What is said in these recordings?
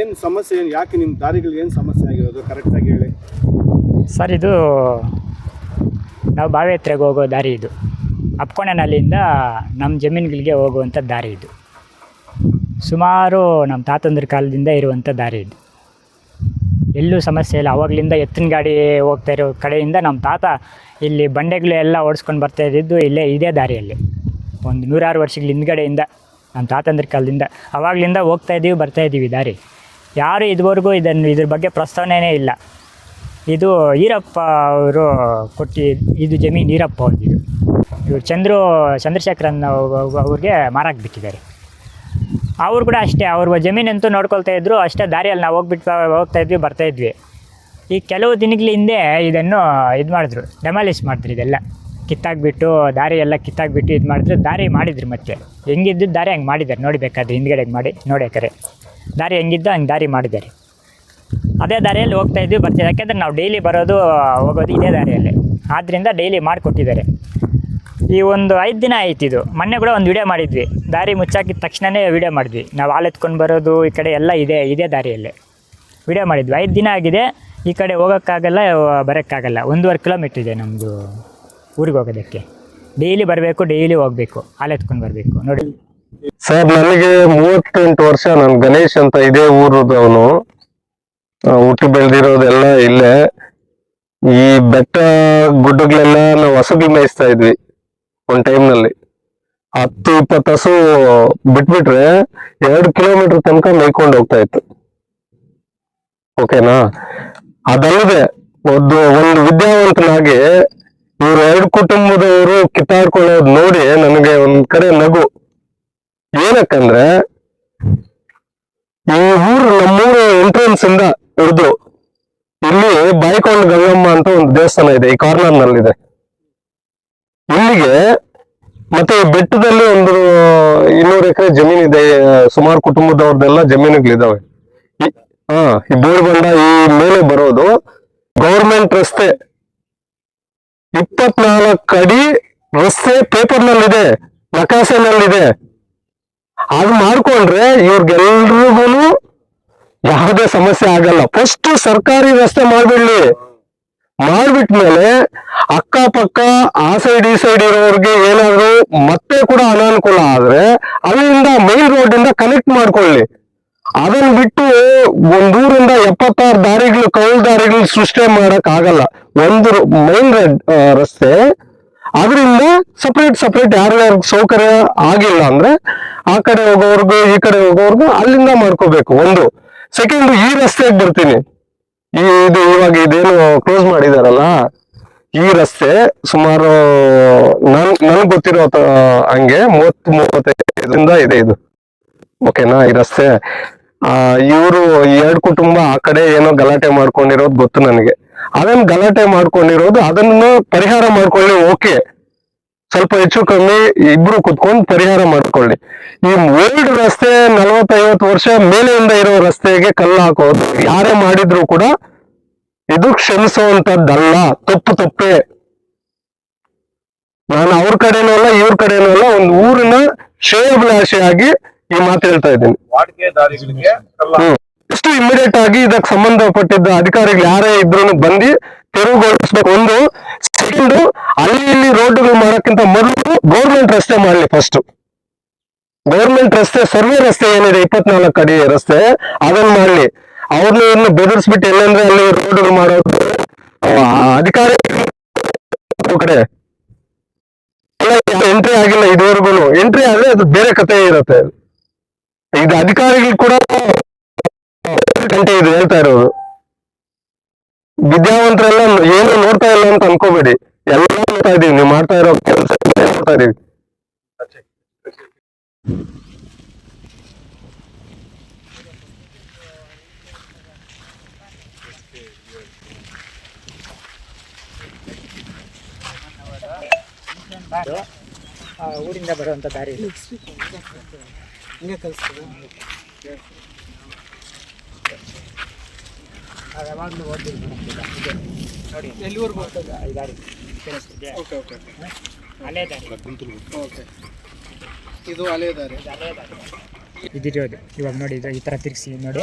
ಏನು ಸಮಸ್ಯೆ ಏನು ಯಾಕೆ ನಿಮ್ಮ ದಾರಿಗಳು ಏನು ಸಮಸ್ಯೆ ಆಗಿರೋದು? ಕರೆಕ್ಟಾಗಿ ಹೇಳಿ. ಸರ್, ಇದು ನಾವು ಬಾವಿ ಹತ್ರಗೆ ಹೋಗೋ ದಾರಿ ಇದು. ಅಪ್ಕೊಂಡನಲ್ಲಿಂದ ನಮ್ಮ ಜಮೀನುಗಳಿಗೆ ಹೋಗುವಂಥ ದಾರಿ ಇದು. ಸುಮಾರು ನಮ್ಮ ತಾತಂದ್ರ ಕಾಲದಿಂದ ಇರುವಂಥ ದಾರಿ ಇದು. ಎಲ್ಲೂ ಸಮಸ್ಯೆ ಇಲ್ಲ. ಅವಾಗಲಿಂದ ಎತ್ತಿನ ಗಾಡಿ ಹೋಗ್ತಾ ಇರೋ ಕಡೆಯಿಂದ ನಮ್ಮ ತಾತ ಇಲ್ಲಿ ಬಂಡೆಗಳು ಎಲ್ಲ ಓಡಿಸ್ಕೊಂಡು ಬರ್ತಾ ಇದ್ದಿದ್ದು ಇಲ್ಲೇ ಇದೇ ದಾರಿಯಲ್ಲಿ. ಒಂದು ನೂರಾರು ವರ್ಷಗಳ ಹಿಂದ್ಗಡೆಯಿಂದ ನಮ್ಮ ತಾತಂದ್ರ ಕಾಲದಿಂದ. ಅವಾಗಲಿಂದ ಹೋಗ್ತಾ ಇದ್ದೀವಿ ಬರ್ತಾ ಇದ್ದೀವಿ ದಾರಿ. ಯಾರು ಇದುವರೆಗೂ ಇದನ್ನು ಇದ್ರ ಬಗ್ಗೆ ಪ್ರಸ್ತಾವನೆಯೇ ಇಲ್ಲ. ಇದು ಈರಪ್ಪ ಅವರು ಕೊಟ್ಟಿ, ಇದು ಜಮೀನು ಈರಪ್ಪ ಅವ್ರದ್ದು. ಇವ್ರು ಚಂದ್ರು, ಚಂದ್ರಶೇಖರನ್ ಅವ್- ಅವ್ರಿಗೆ ಮಾರಾಕ್ ಬಿಟ್ಟಿದ್ದಾರೆ ಅವ್ರು ಕೂಡ ಅಷ್ಟೇ, ಅವ್ರ ಜಮೀನಂತೂ ನೋಡ್ಕೊಳ್ತಾ ಇದ್ರು, ಅಷ್ಟೇ ದಾರಿಯಲ್ಲಿ ನಾವು ಹೋಗ್ಬಿಟ್ಟು, ಹೋಗ್ತಾ ಇದ್ವಿ, ಬರ್ತಾ ಇದ್ವಿ. ಈ ಕೆಲವು ದಿನಗಳ ಹಿಂದೆ ಇದನ್ನು ಇದು ಮಾಡಿದ್ರು, ಡೆಮಾಲಿಷ್ ಮಾಡಿದ್ರು ಇದೆಲ್ಲ. ಕಿತ್ತಾಕ್ಬಿಟ್ಟು, ದಾರಿ ಎಲ್ಲ ಕಿತ್ತಾಕ್ಬಿಟ್ಟು ಇದು ಮಾಡಿದ್ರು, ದಾರಿ ಮಾಡಿದ್ರು ಮತ್ತೆ. ಹೆಂಗಿದ್ದು ದಾರಿ ಹಂಗೆ ಮಾಡಿದ್ದಾರೆ, ನೋಡಬೇಕಾದ್ರೆ ಹಿಂದ್ಗಡೆಗೆ ಮಾಡಿ ನೋಡ್ಬೇಕಾರೆ ದಾರಿ ಹೆಂಗಿದ್ದ ಹಂಗೆ ದಾರಿ ಮಾಡಿದ್ದಾರೆ. ಅದೇ ದಾರಿಯಲ್ಲಿ ಹೋಗ್ತಾ ಇದ್ವಿ ಬರ್ತೀವಿ ಯಾಕೆಂದರೆ ನಾವು ಡೈಲಿ ಬರೋದು, ಹೋಗೋದು ಇದೇ ದಾರಿಯಲ್ಲಿ. ಆದ್ದರಿಂದ ಡೈಲಿ ಮಾಡಿಕೊಟ್ಟಿದ್ದಾರೆ. ಈ ಒಂದು ಐದು ದಿನ ಆಯ್ತು ಇದು. ಮೊನ್ನೆ ಕೂಡ ಒಂದು ವಿಡಿಯೋ ಮಾಡಿದ್ವಿ. ದಾರಿ ಮುಚ್ಚಾಕಿದ ತಕ್ಷಣವೇ ವಿಡಿಯೋ ಮಾಡಿದ್ವಿ. ನಾವು ಹಾಲೆತ್ಕೊಂಡು ಬರೋದು, ಈ ಕಡೆ ಎಲ್ಲ ಇದೆ, ಇದೇ ದಾರಿಯಲ್ಲಿ. ವಿಡಿಯೋ ಮಾಡಿದ್ವಿ. ಐದು ದಿನ ಆಗಿದೆ. ಈ ಕಡೆ ಹೋಗೋಕ್ಕಾಗಲ್ಲ, ಬರೋಕ್ಕಾಗಲ್ಲ. ಒಂದೂವರೆ ಕಿಲೋಮೀಟ್ರ್ ಇದೆ ನಮ್ಮದು ಊರಿಗೆ ಹೋಗೋದಕ್ಕೆ. ಡೈಲಿ ಬರಬೇಕು ಡೈಲಿ ಹೋಗಬೇಕು. ಹಾಲೆತ್ಕೊಂಡು ಬರಬೇಕು. ನೋಡಿ. ಸರ್ ನನಗೆ ಮೂವತ್ತೆಂಟು ವರ್ಷ. ನಾನು ಗಣೇಶ್ ಅಂತ ಇದೇ ಊರದವನು ಹುಟ್ಟಿ ಬೆಳೆದಿರೋದೆಲ್ಲ ಇಲ್ಲೇ. ಈ ಬೆಟ್ಟ ಗುಡ್ಡಗಳೆಲ್ಲ ನಾವು ಹಸುಗಳು ಮೇಯಿಸ್ತಾ ಇದ್ವಿ ಒಂದ್ ಟೈಮ್ನಲ್ಲಿ ನಲ್ಲಿ. ಹತ್ತು ಇಪ್ಪತ್ತು ಹಸು ಬಿಟ್ಬಿಟ್ರೆ ಎರಡು ಕಿಲೋಮೀಟರ್ ತನಕ ಮೇಯ್ಕೊಂಡು ಹೋಗ್ತಾ ಇತ್ತು. ಓಕೆನಾ ಅದಲ್ಲದೆ ಒಂದು ಒಂದು ವಿದ್ಯಾವಂತನಾಗಿ ಇವ್ರ ಎರಡು ಕುಟುಂಬದವರು ಕಿತ್ತಾಡ್ಕೊಳ್ಳೋದು ನೋಡಿ ನನಗೆ ಒಂದ್ ಕಡೆ ನಗು. ಏನಕ್ಕಂದ್ರೆ ಈ ಊರು ನಮ್ಮೂರ ಎಂಟ್ರೆನ್ಸ್ ಇಂದ ಹಿಡಿದು ಇಲ್ಲಿ ಬೈಕೊಂಡ ಗಂಗಮ್ಮ ಅಂತ ಒಂದು ದೇವಸ್ಥಾನ ಇದೆ, ಈ ಕಾರ್ನರ್ ನಲ್ಲಿದೆ. ಇಲ್ಲಿಗೆ ಮತ್ತೆ ಈ ಬೆಟ್ಟದಲ್ಲಿ ಒಂದು ಇನ್ನೂರು ಎಕರೆ ಜಮೀನ್ ಇದೆ, ಸುಮಾರು ಕುಟುಂಬದವ್ರದ್ದೆಲ್ಲ ಜಮೀನುಗಳಿದಾವೆ. ಹಾ, ಈ ಬೋರ್ಬಂಡ ಈ ಮೇಲೆ ಬರೋದು ಗೌರ್ಮೆಂಟ್ ರಸ್ತೆ. ಇಪ್ಪತ್ನಾಲ್ಕು ಅಡಿ ರಸ್ತೆ ಪೇಪರ್ ನಲ್ಲಿದೆ, ನಕಾಸೆನಲ್ಲಿದೆ. ಅದು ಮಾಡ್ಕೊಂಡ್ರೆ ಇವ್ರಿಗೆಲ್ರಿಗೂ ಯಾವುದೇ ಸಮಸ್ಯೆ ಆಗಲ್ಲ. ಫಸ್ಟ್ ಸರ್ಕಾರಿ ರಸ್ತೆ ಮಾಡ್ಬಿಡ್ಲಿ. ಮಾಡ್ಬಿಟ್ಮೇಲೆ ಅಕ್ಕಪಕ್ಕ ಆ ಸೈಡ್ ಈ ಸೈಡ್ ಇರೋರ್ಗೆ ಏನಾದ್ರು ಮತ್ತೆ ಕೂಡ ಅನಾನುಕೂಲ ಆದ್ರೆ ಅಲ್ಲಿಂದ ಮೈನ್ ರೋಡ್ ಇಂದ ಕನೆಕ್ಟ್ ಮಾಡ್ಕೊಳ್ಳಿ. ಅದನ್ನ ಬಿಟ್ಟು ಒಂದೂರಿಂದ ಎಪ್ಪತ್ತಾರು ದಾರಿಗಳು, ಕೌಲ್ ದಾರಿಗಳು ಸೃಷ್ಟಿ ಮಾಡಕ್ ಆಗಲ್ಲ. ಒಂದು ಮೈನ್ ರಸ್ತೆ ಅದರಿಂದ ಸಪ್ರೇಟ್ ಸಪ್ರೇಟ್ ಯಾರು ಸೌಕರ್ಯ ಆಗಿಲ್ಲ ಅಂದ್ರೆ ಆ ಕಡೆ ಹೋಗೋರ್ಗು, ಈ ಕಡೆ ಹೋಗೋರ್ಗು ಅಲ್ಲಿಂದ ಮಾಡ್ಕೋಬೇಕು, ಒಂದು. ಸೆಕೆಂಡ್ ಈ ರಸ್ತೆಗೆ ಬರ್ತೀನಿ. ಈ ಇದು ಇವಾಗ ಇದೇನು ಕ್ಲೋಸ್ ಮಾಡಿದಾರಲ್ಲ, ಈ ರಸ್ತೆ ಸುಮಾರು ನನ್, ನನ್ಗೆ ಗೊತ್ತಿರೋ ಹಂಗೆ ಮೂವತ್ ಮೂವತ್ತೈದರಿಂದ ಇದೆ ಇದು. ಓಕೆನಾ ಈ ರಸ್ತೆ, ಆ, ಇವರು ಎರಡು ಕುಟುಂಬ ಆ ಕಡೆ ಏನೋ ಗಲಾಟೆ ಮಾಡ್ಕೊಂಡಿರೋದು ಗೊತ್ತು ನನಗೆ. ಅದನ್ನ ಗಲಾಟೆ ಮಾಡ್ಕೊಂಡಿರೋದು ಅದನ್ನ ಪರಿಹಾರ ಮಾಡ್ಕೊಳ್ಳಿ ಓಕೆ. ಸ್ವಲ್ಪ ಹೆಚ್ಚು ಕಮ್ಮಿ ಇಬ್ರು ಕುತ್ಕೊಂಡು ಪರಿಹಾರ ಮಾಡ್ಕೊಳ್ಳಿ. ಈ ಓಲ್ಡ್ ರಸ್ತೆ ನಲವತ್ತೈವತ್ತು ವರ್ಷ ಮೇಲೆಯಿಂದ ಇರೋ ರಸ್ತೆಗೆ ಕಲ್ಲು ಹಾಕೋದು ಯಾರೇ ಮಾಡಿದ್ರು ಕೂಡ ಇದು ಕ್ಷಮಿಸುವಂತದ್ದಲ್ಲ ತಪ್ಪು ತಪ್ಪೆ. ನಾನು ಅವ್ರ ಕಡೆನೂ ಅಲ್ಲ ಇವ್ರ ಕಡೆನೂ ಅಲ್ಲ ಒಂದು ಊರಿನ ಶ್ರೇಯಭಿಲಾಷೆಯಾಗಿ ಈ ಮಾತು ಹೇಳ್ತಾ ಇದ್ದೀನಿ. ಇಷ್ಟು ಇಮಿಡಿಯೇಟ್ ಆಗಿ ಇದಕ್ಕೆ ಸಂಬಂಧಪಟ್ಟಿದ್ದ ಅಧಿಕಾರಿಗಳು ಯಾರೇ ಇದ್ರು ಬಂದು ತೆರವುಗೊಳಿಸ್ಬೇಕು. ಒಂದು ಸೆಕೆಂಡ್ ಅಲ್ಲಿ ಇಲ್ಲಿ ರೋಡ್ಗಳು ಮಾಡೋಕ್ಕಿಂತ ಮೊದಲು ಗೌರ್ಮೆಂಟ್ ರಸ್ತೆ ಮಾಡಲಿ ಫಸ್ಟ್ ಗೌರ್ಮೆಂಟ್ ರಸ್ತೆ, ಸರ್ವೆ ರಸ್ತೆ ಏನಿದೆ, ಇಪ್ಪತ್ನಾಲ್ಕು ಅಡಿ ರಸ್ತೆ, ಅದನ್ನ ಮಾಡಲಿ ಅವ್ರನ್ನ ಇನ್ನು ಬೆದರಿಸ್ಬಿಟ್ಟು ಎಲ್ಲಂದ್ರೆ ಅಲ್ಲಿ ರೋಡ್ಗಳು ಮಾಡೋದು ಅಧಿಕಾರಿ ಕಡೆ. ಎಂಟ್ರಿ ಆಗಿಲ್ಲ ಇದುವರೆಗೂ ಎಂಟ್ರಿ ಆದ್ರೆ ಅದು ಬೇರೆ ಕಥೆ ಇರುತ್ತೆ. ಇದು ಅಧಿಕಾರಿಗಳು ಕೂಡ ಗಂಟೆ ಇದು ಹೇಳ್ತಾ ಇರೋದು. ವಿದ್ಯಾವಂತರೆಲ್ಲ ಏನು ನೋಡ್ತಾ ಇಲ್ಲ ಅಂತ ಅನ್ಕೋಬೇಡಿ. ಎಲ್ಲ ನೋಡ್ತಾ ಇದೀವಿ ನೀವು ಮಾಡ್ತಾ ಇರೋ ಕೆಲಸ ನೋಡ್ತಾ ಇದೀವಿ ಊರಿಂದ ಬರುವಂತ ದಾರಿ ಇದು. ನಾವು ಯಾವಾಗಲೂ ಓದ್ತೀವಿ ನೋಡಿ ಎಲ್ಲಿವರೆಗೂ ಈ ದಾರಿ ಕೇಳಿಸ್ತಿದ್ಯಾ? ಓಕೆ ಓಕೆ ಅಲ್ಲೇ ದಾರಿ ಓಕೆ ಇದು ಹಳೆ ದಾರಿ ಇದಿರೋದು ಇವಾಗ ನೋಡಿ ಇದು ಈ ಥರ ತಿರ್ಗಿಸಿ ನೋಡಿ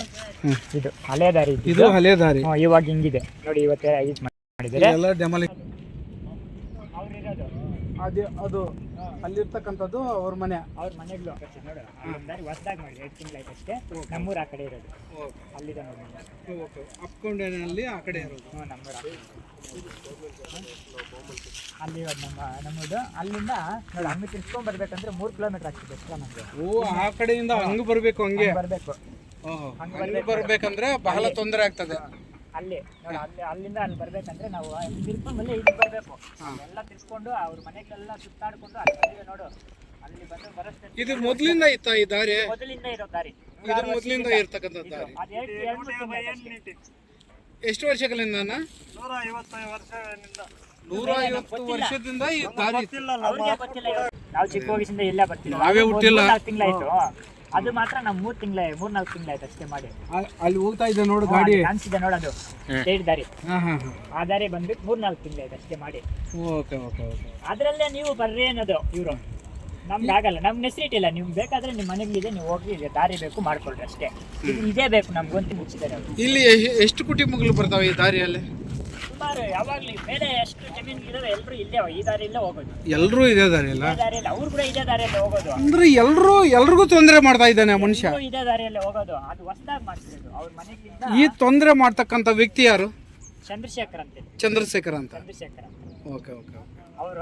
ಇದು ಹಳೆ ದಾರಿ ಇದು. ಹಳೆ ದಾರಿ ಇವಾಗ ಹಿಂಗಿದೆ ನೋಡಿ ಇವತ್ತೇ ಇದು ಮಾಡಿದ್ದಾರೆ ಎಲ್ಲ ಡೆಮಲಿ ಅದೇ ಅದು ಅಲ್ಲಿರ್ತಕ್ಕಂಥದ್ದು ಅವ್ರ ಮನೆ. ಅವ್ರ ಮನೆಗಳು ನೋಡು ಹೊಸ್ದಾಗಿ ಮಾಡಿ ಎರಡು ತಿಂಗಳಾಯ್ತು ಅಷ್ಟೇ. ನಮ್ಮೂರು ಆ ಕಡೆ ಇರೋದು. ಅಲ್ಲಿದೆ ನೋಡಿ. ಓಕೆ ಅಪ್ಕೊಂಡೇನಲ್ಲಿ ಆ ಕಡೆ ಇರೋದು. ಹ್ಞೂ ನಮ್ಮೂರ ಅಲ್ಲಿ ನಮ್ಮ ನಮ್ಮದು ಅಲ್ಲಿಂದ ನೋಡಿ ಹಂಗೆ ತಿರ್ಸ್ಕೊಂಡ್ ಬರ್ಬೇಕಂದ್ರೆ ಮೂರು ಕಿಲೋಮೀಟರ್ ಆಗ್ತದೆ ಎಕ್ಸ್ಟ್ರಾ ನಮಗೆ. ಓ ಆ ಕಡೆಯಿಂದ ಹಂಗೆ ಬರಬೇಕು ಹಂಗೆ? ಬರಬೇಕು. ಹಂಗ್ ಬರ್ಬೇಕಂದ್ರೆ ಬಹಳ ತೊಂದರೆ ಆಗ್ತದೆ. ಅಲ್ಲಿ. ನೋಡಿ ಅಲ್ಲಿ ಅಲ್ಲಿಂದ ಅಲ್ಲಿ ಬರ್ಬೇಕಂದ್ರೆ ನಾವು ಅಲ್ಲಿ ತಿರ್ಕೊಂಡು ಮೇಲೆ ಇಲ್ಲಿ ಬರಬೇಕು. ಎಲ್ಲ ತಿರ್ಸ್ಕೊಂಡು ಅವ್ರ ಮನೆಗೆಲ್ಲ ಸುತ್ತಾಡ್ಕೊಂಡು ಅಲ್ಲಿ ಬಂದಿವೆ ನೋಡು ಅಲ್ಲಿ ಬಂದು ಬರಷ್ಟೇ ಇದು ಮೊದ್ಲಿಂದ ಇತ್ತ ಈ ದಾರಿ? ಮೊದಲಿಂದ ಇರೋ ದಾರಿ. ಇದು ಮೊದಲಿಂದ ಇರ್ತಕ್ಕಂಥ ದಾರಿ. ಅದು ಎರಡು ಎರಡು ಮೂರು ತಿಂಗಳು ಎಷ್ಟು ವರ್ಷಗಳಿಂದ ನೂರ ಐವತ್ತು ವರ್ಷದಿಂದ ಈ ದಾರಿ ಗೊತ್ತಿಲ್ಲ. ನಾವು ಚಿಕ್ಕ ವಯಸ್ಸಿಂದ ಇಲ್ಲೇ ಬರ್ತಿಲ್ಲ ನಾವೇ ಹುಟ್ಟಿಲ್ಲ. ತಿಂಗಳಾಯ್ತು ಅದು ಮಾತ್ರ ನಾವು ಮೂರು ತಿಂಗಳ ಮೂರ್ ನಾಲ್ಕು ತಿಂಗಳಾಯ್ತು ಅಷ್ಟೇ ಮಾಡಿ. ಅಲ್ಲಿ ಹೋಗ್ತಾ ಇದೆ ನೋಡು ಗಾಡಿ. ಕಾಣಿಸಿದೆ ನೋಡೋದು ಸ್ಟೇಟ್ ದಾರಿ ಆ ದಾರಿ ಬಂದ್ಬಿಟ್ಟು ಮೂರ್ ನಾಲ್ಕು ತಿಂಗಳಾಯ್ತು ಅಷ್ಟೇ ಮಾಡಿ. Okay okay okay. ಅದ್ರಲ್ಲೇ ನೀವು ಬರ್ರಿ ಅನ್ನೋದು ಇವರು. ನಮ್ಗೆ ಆಗಲ್ಲ. ನಮ್ಗೆ ನೆಸಿಟಿಲ್ಲ ನಿಮ್ಗೆ ಬೇಕಾದ್ರೆ ನಿಮ್ಮ ಮನೆಗಳಿದೆ ನೀವು ಹೋಗಿ ಇದೆ ದಾರಿ ಬೇಕು ಮಾಡ್ಕೊಳ್ರಿ ಅಷ್ಟೇ. ಇದು ಇದೇ ಬೇಕು ನಮ್ಗೊಂದು ಮುಚ್ಚಿದ್ದಾರೆ ಇಲ್ಲಿ ಎಷ್ಟು ಕುಟುಂಬಗಳು ಬರ್ತಾವೆ ಈ ದಾರಿಯಲ್ಲಿ? ಸುಮಾರು ಯಾವಾಗ್ಲೂ ಮೇಲೆ ಎಷ್ಟು ಜಮೀನ್ ಇದಾವೆ ಎಲ್ಲರೂ ಇಲ್ಲೇ ಈ ದಾರಿಯಲ್ಲೇ ಹೋಗೋದು. ಎಲ್ಲರೂ ಇದೇ ದಾರಿ ಅಲ್ಲ ಇದೇ ದಾರಿಯಲ್ಲಿ ಅವ್ರು ಕೂಡ ಇದೇ ದಾರಿಯಲ್ಲೇ ಹೋಗೋದು. ಅಂದ್ರೆ ಎಲ್ರು ಎಲ್ರಿಗೂ ತೊಂದರೆ ಮಾಡ್ತಾ ಇದ್ದಾನೆ ಆ ಮನುಷ್ಯ. ಎಲ್ಲರೂ ಇದೇ ದಾರಿಯಲ್ಲೇ ಹೋಗೋದು. ಅದು ಹೊಸದಾಗಿ ಮಾಡ್ತಿರೋದು. ಅವ್ರ ಮನೆಗಿಂತ ಈ ತೊಂದರೆ ಮಾಡ್ತಕ್ಕಂಥ ವ್ಯಕ್ತಿ ಯಾರು? ಚಂದ್ರಶೇಖರ್ ಅಂತ ಚಂದ್ರಶೇಖರ್ ಅಂತ. ಚಂದ್ರಶೇಖರ್ ಅಂತ. ಓಕೆ ಓಕೆ ಅವರು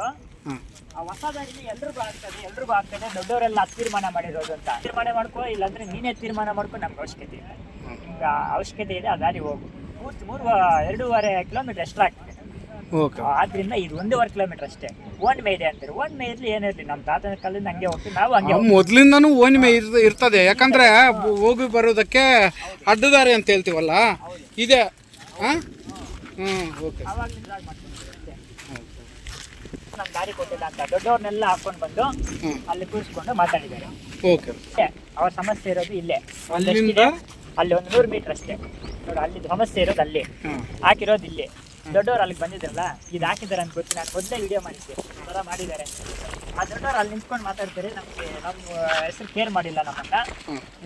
ಆ ಹೊಸ ದಾರಿಲಿ ಎಲ್ರಿಗೂ ಆಗ್ತದೆ ಎಲ್ರಿಗೂ ಆಗ್ತದೆ ದೊಡ್ಡವರೆಲ್ಲ ತೀರ್ಮಾನ ಮಾಡಿರೋದು ಅಂತ. ತೀರ್ಮಾನ ಮಾಡ್ಕೋ ಇಲ್ಲಾಂದ್ರೆ ನೀನೇ ತೀರ್ಮಾನ ಮಾಡ್ಕೊ ನಮ್ಗೆ ಅವಶ್ಯಕತೆ ಇಲ್ಲ. ಅವಶ್ಯಕತೆ ಇದೆ ಆ ದಾರಿ ಹೋಗು. ಮೂರು ಮೂರು ಎರಡೂವರೆ ಕಿಲೋಮೀಟರ್ ಎಕ್ಸ್ಟ್ರಾ ಆಗ್ತದೆ. ಓಕೆ ಆದ್ರಿಂದ ಇದು ಒಂದೂವರೆ ಕಿಲೋಮೀಟರ್ ಅಷ್ಟೇ. ಓನ್ ಮೇ ಇದೆ ಅಂತಾರೆ. ಓನ್ ಮೇ ಇರ್ಲಿ ಏನಿರ್ಲಿ ನಮ್ಮ ತಾತನ ಕಾಲದಿಂದ ಹಂಗೆ ಹೋಗ್ತೀವಿ ನಾವು ಹಂಗೆ ಹೋಗ್ತೀವಿ. ಓನ್ ಮೇ ಇರ್- ಇರ್ತದೆ. ಯಾಕಂದ್ರೆ ಬ- ಹೋಗಿ ಬರೋದಕ್ಕೆ ಅಡ್ಡದಾರಿ ಅಂತ ಹೇಳ್ತೀವಲ್ಲ? ಇದೆ. ಹಾಂ ಹ್ಞೂ ಓಕೆ ಆವಾಗ್ಲಿಂದ ಇದಾಗ್ ಮಾಡ್ಕೊಂಡಿದ್ದೀವಿ ಅಷ್ಟೇ. ನಮ್ಗೆ ದಾರಿ ಕೊಟ್ಟಿಲ್ಲ ಅಂತ ದೊಡ್ಡವ್ರನ್ನೆಲ್ಲ ಹಾಕೊಂಡು ಬಂದು ಹ್ಮ್. ಅಲ್ಲಿ ಕೂರಿಸ್ಕೊಂಡು ಮಾತಾಡಿದ್ದಾರೆ. ಓಕೆ ಅಷ್ಟೇ. ಅವ್ರ ಸಮಸ್ಯೆ ಇರೋದು ಇಲ್ಲೇ. ಅಲ್ಲಿಂದ? ಅಲ್ಲಿ ಒಂದು ನೂರು ಮೀಟರ್ ಅಷ್ಟೇ. ನೋಡಿ ಅಲ್ಲಿ ಸಮಸ್ಯೆ ಇರೋದು ಅಲ್ಲಿ. ಹಾಕಿರೋದು ಇಲ್ಲಿ. ದೊಡ್ಡವರು ಅಲ್ಲಿಗೆ ಬಂದಿದ್ರಲ್ಲ ಇದು ಹಾಕಿದ್ದಾರೆ ಅಂತ ಗೊತ್ತಿಲ್ಲ ನಾನು ಮೊದಲೇ ವಿಡಿಯೋ ಮಾಡಿದ್ದೆ. ಥರ ಮಾಡಿದ್ದಾರೆ ಆ ದೊಡ್ಡವ್ರು ಅಲ್ಲಿ ನಿಂತ್ಕೊಂಡು ಮಾತಾಡ್ತಾರೆ ನಮಗೆ ನಮ್ಮ ಹೆಸರು ಕೇರ್ ಮಾಡಿಲ್ಲ ನಮ್ಮನ್ನ.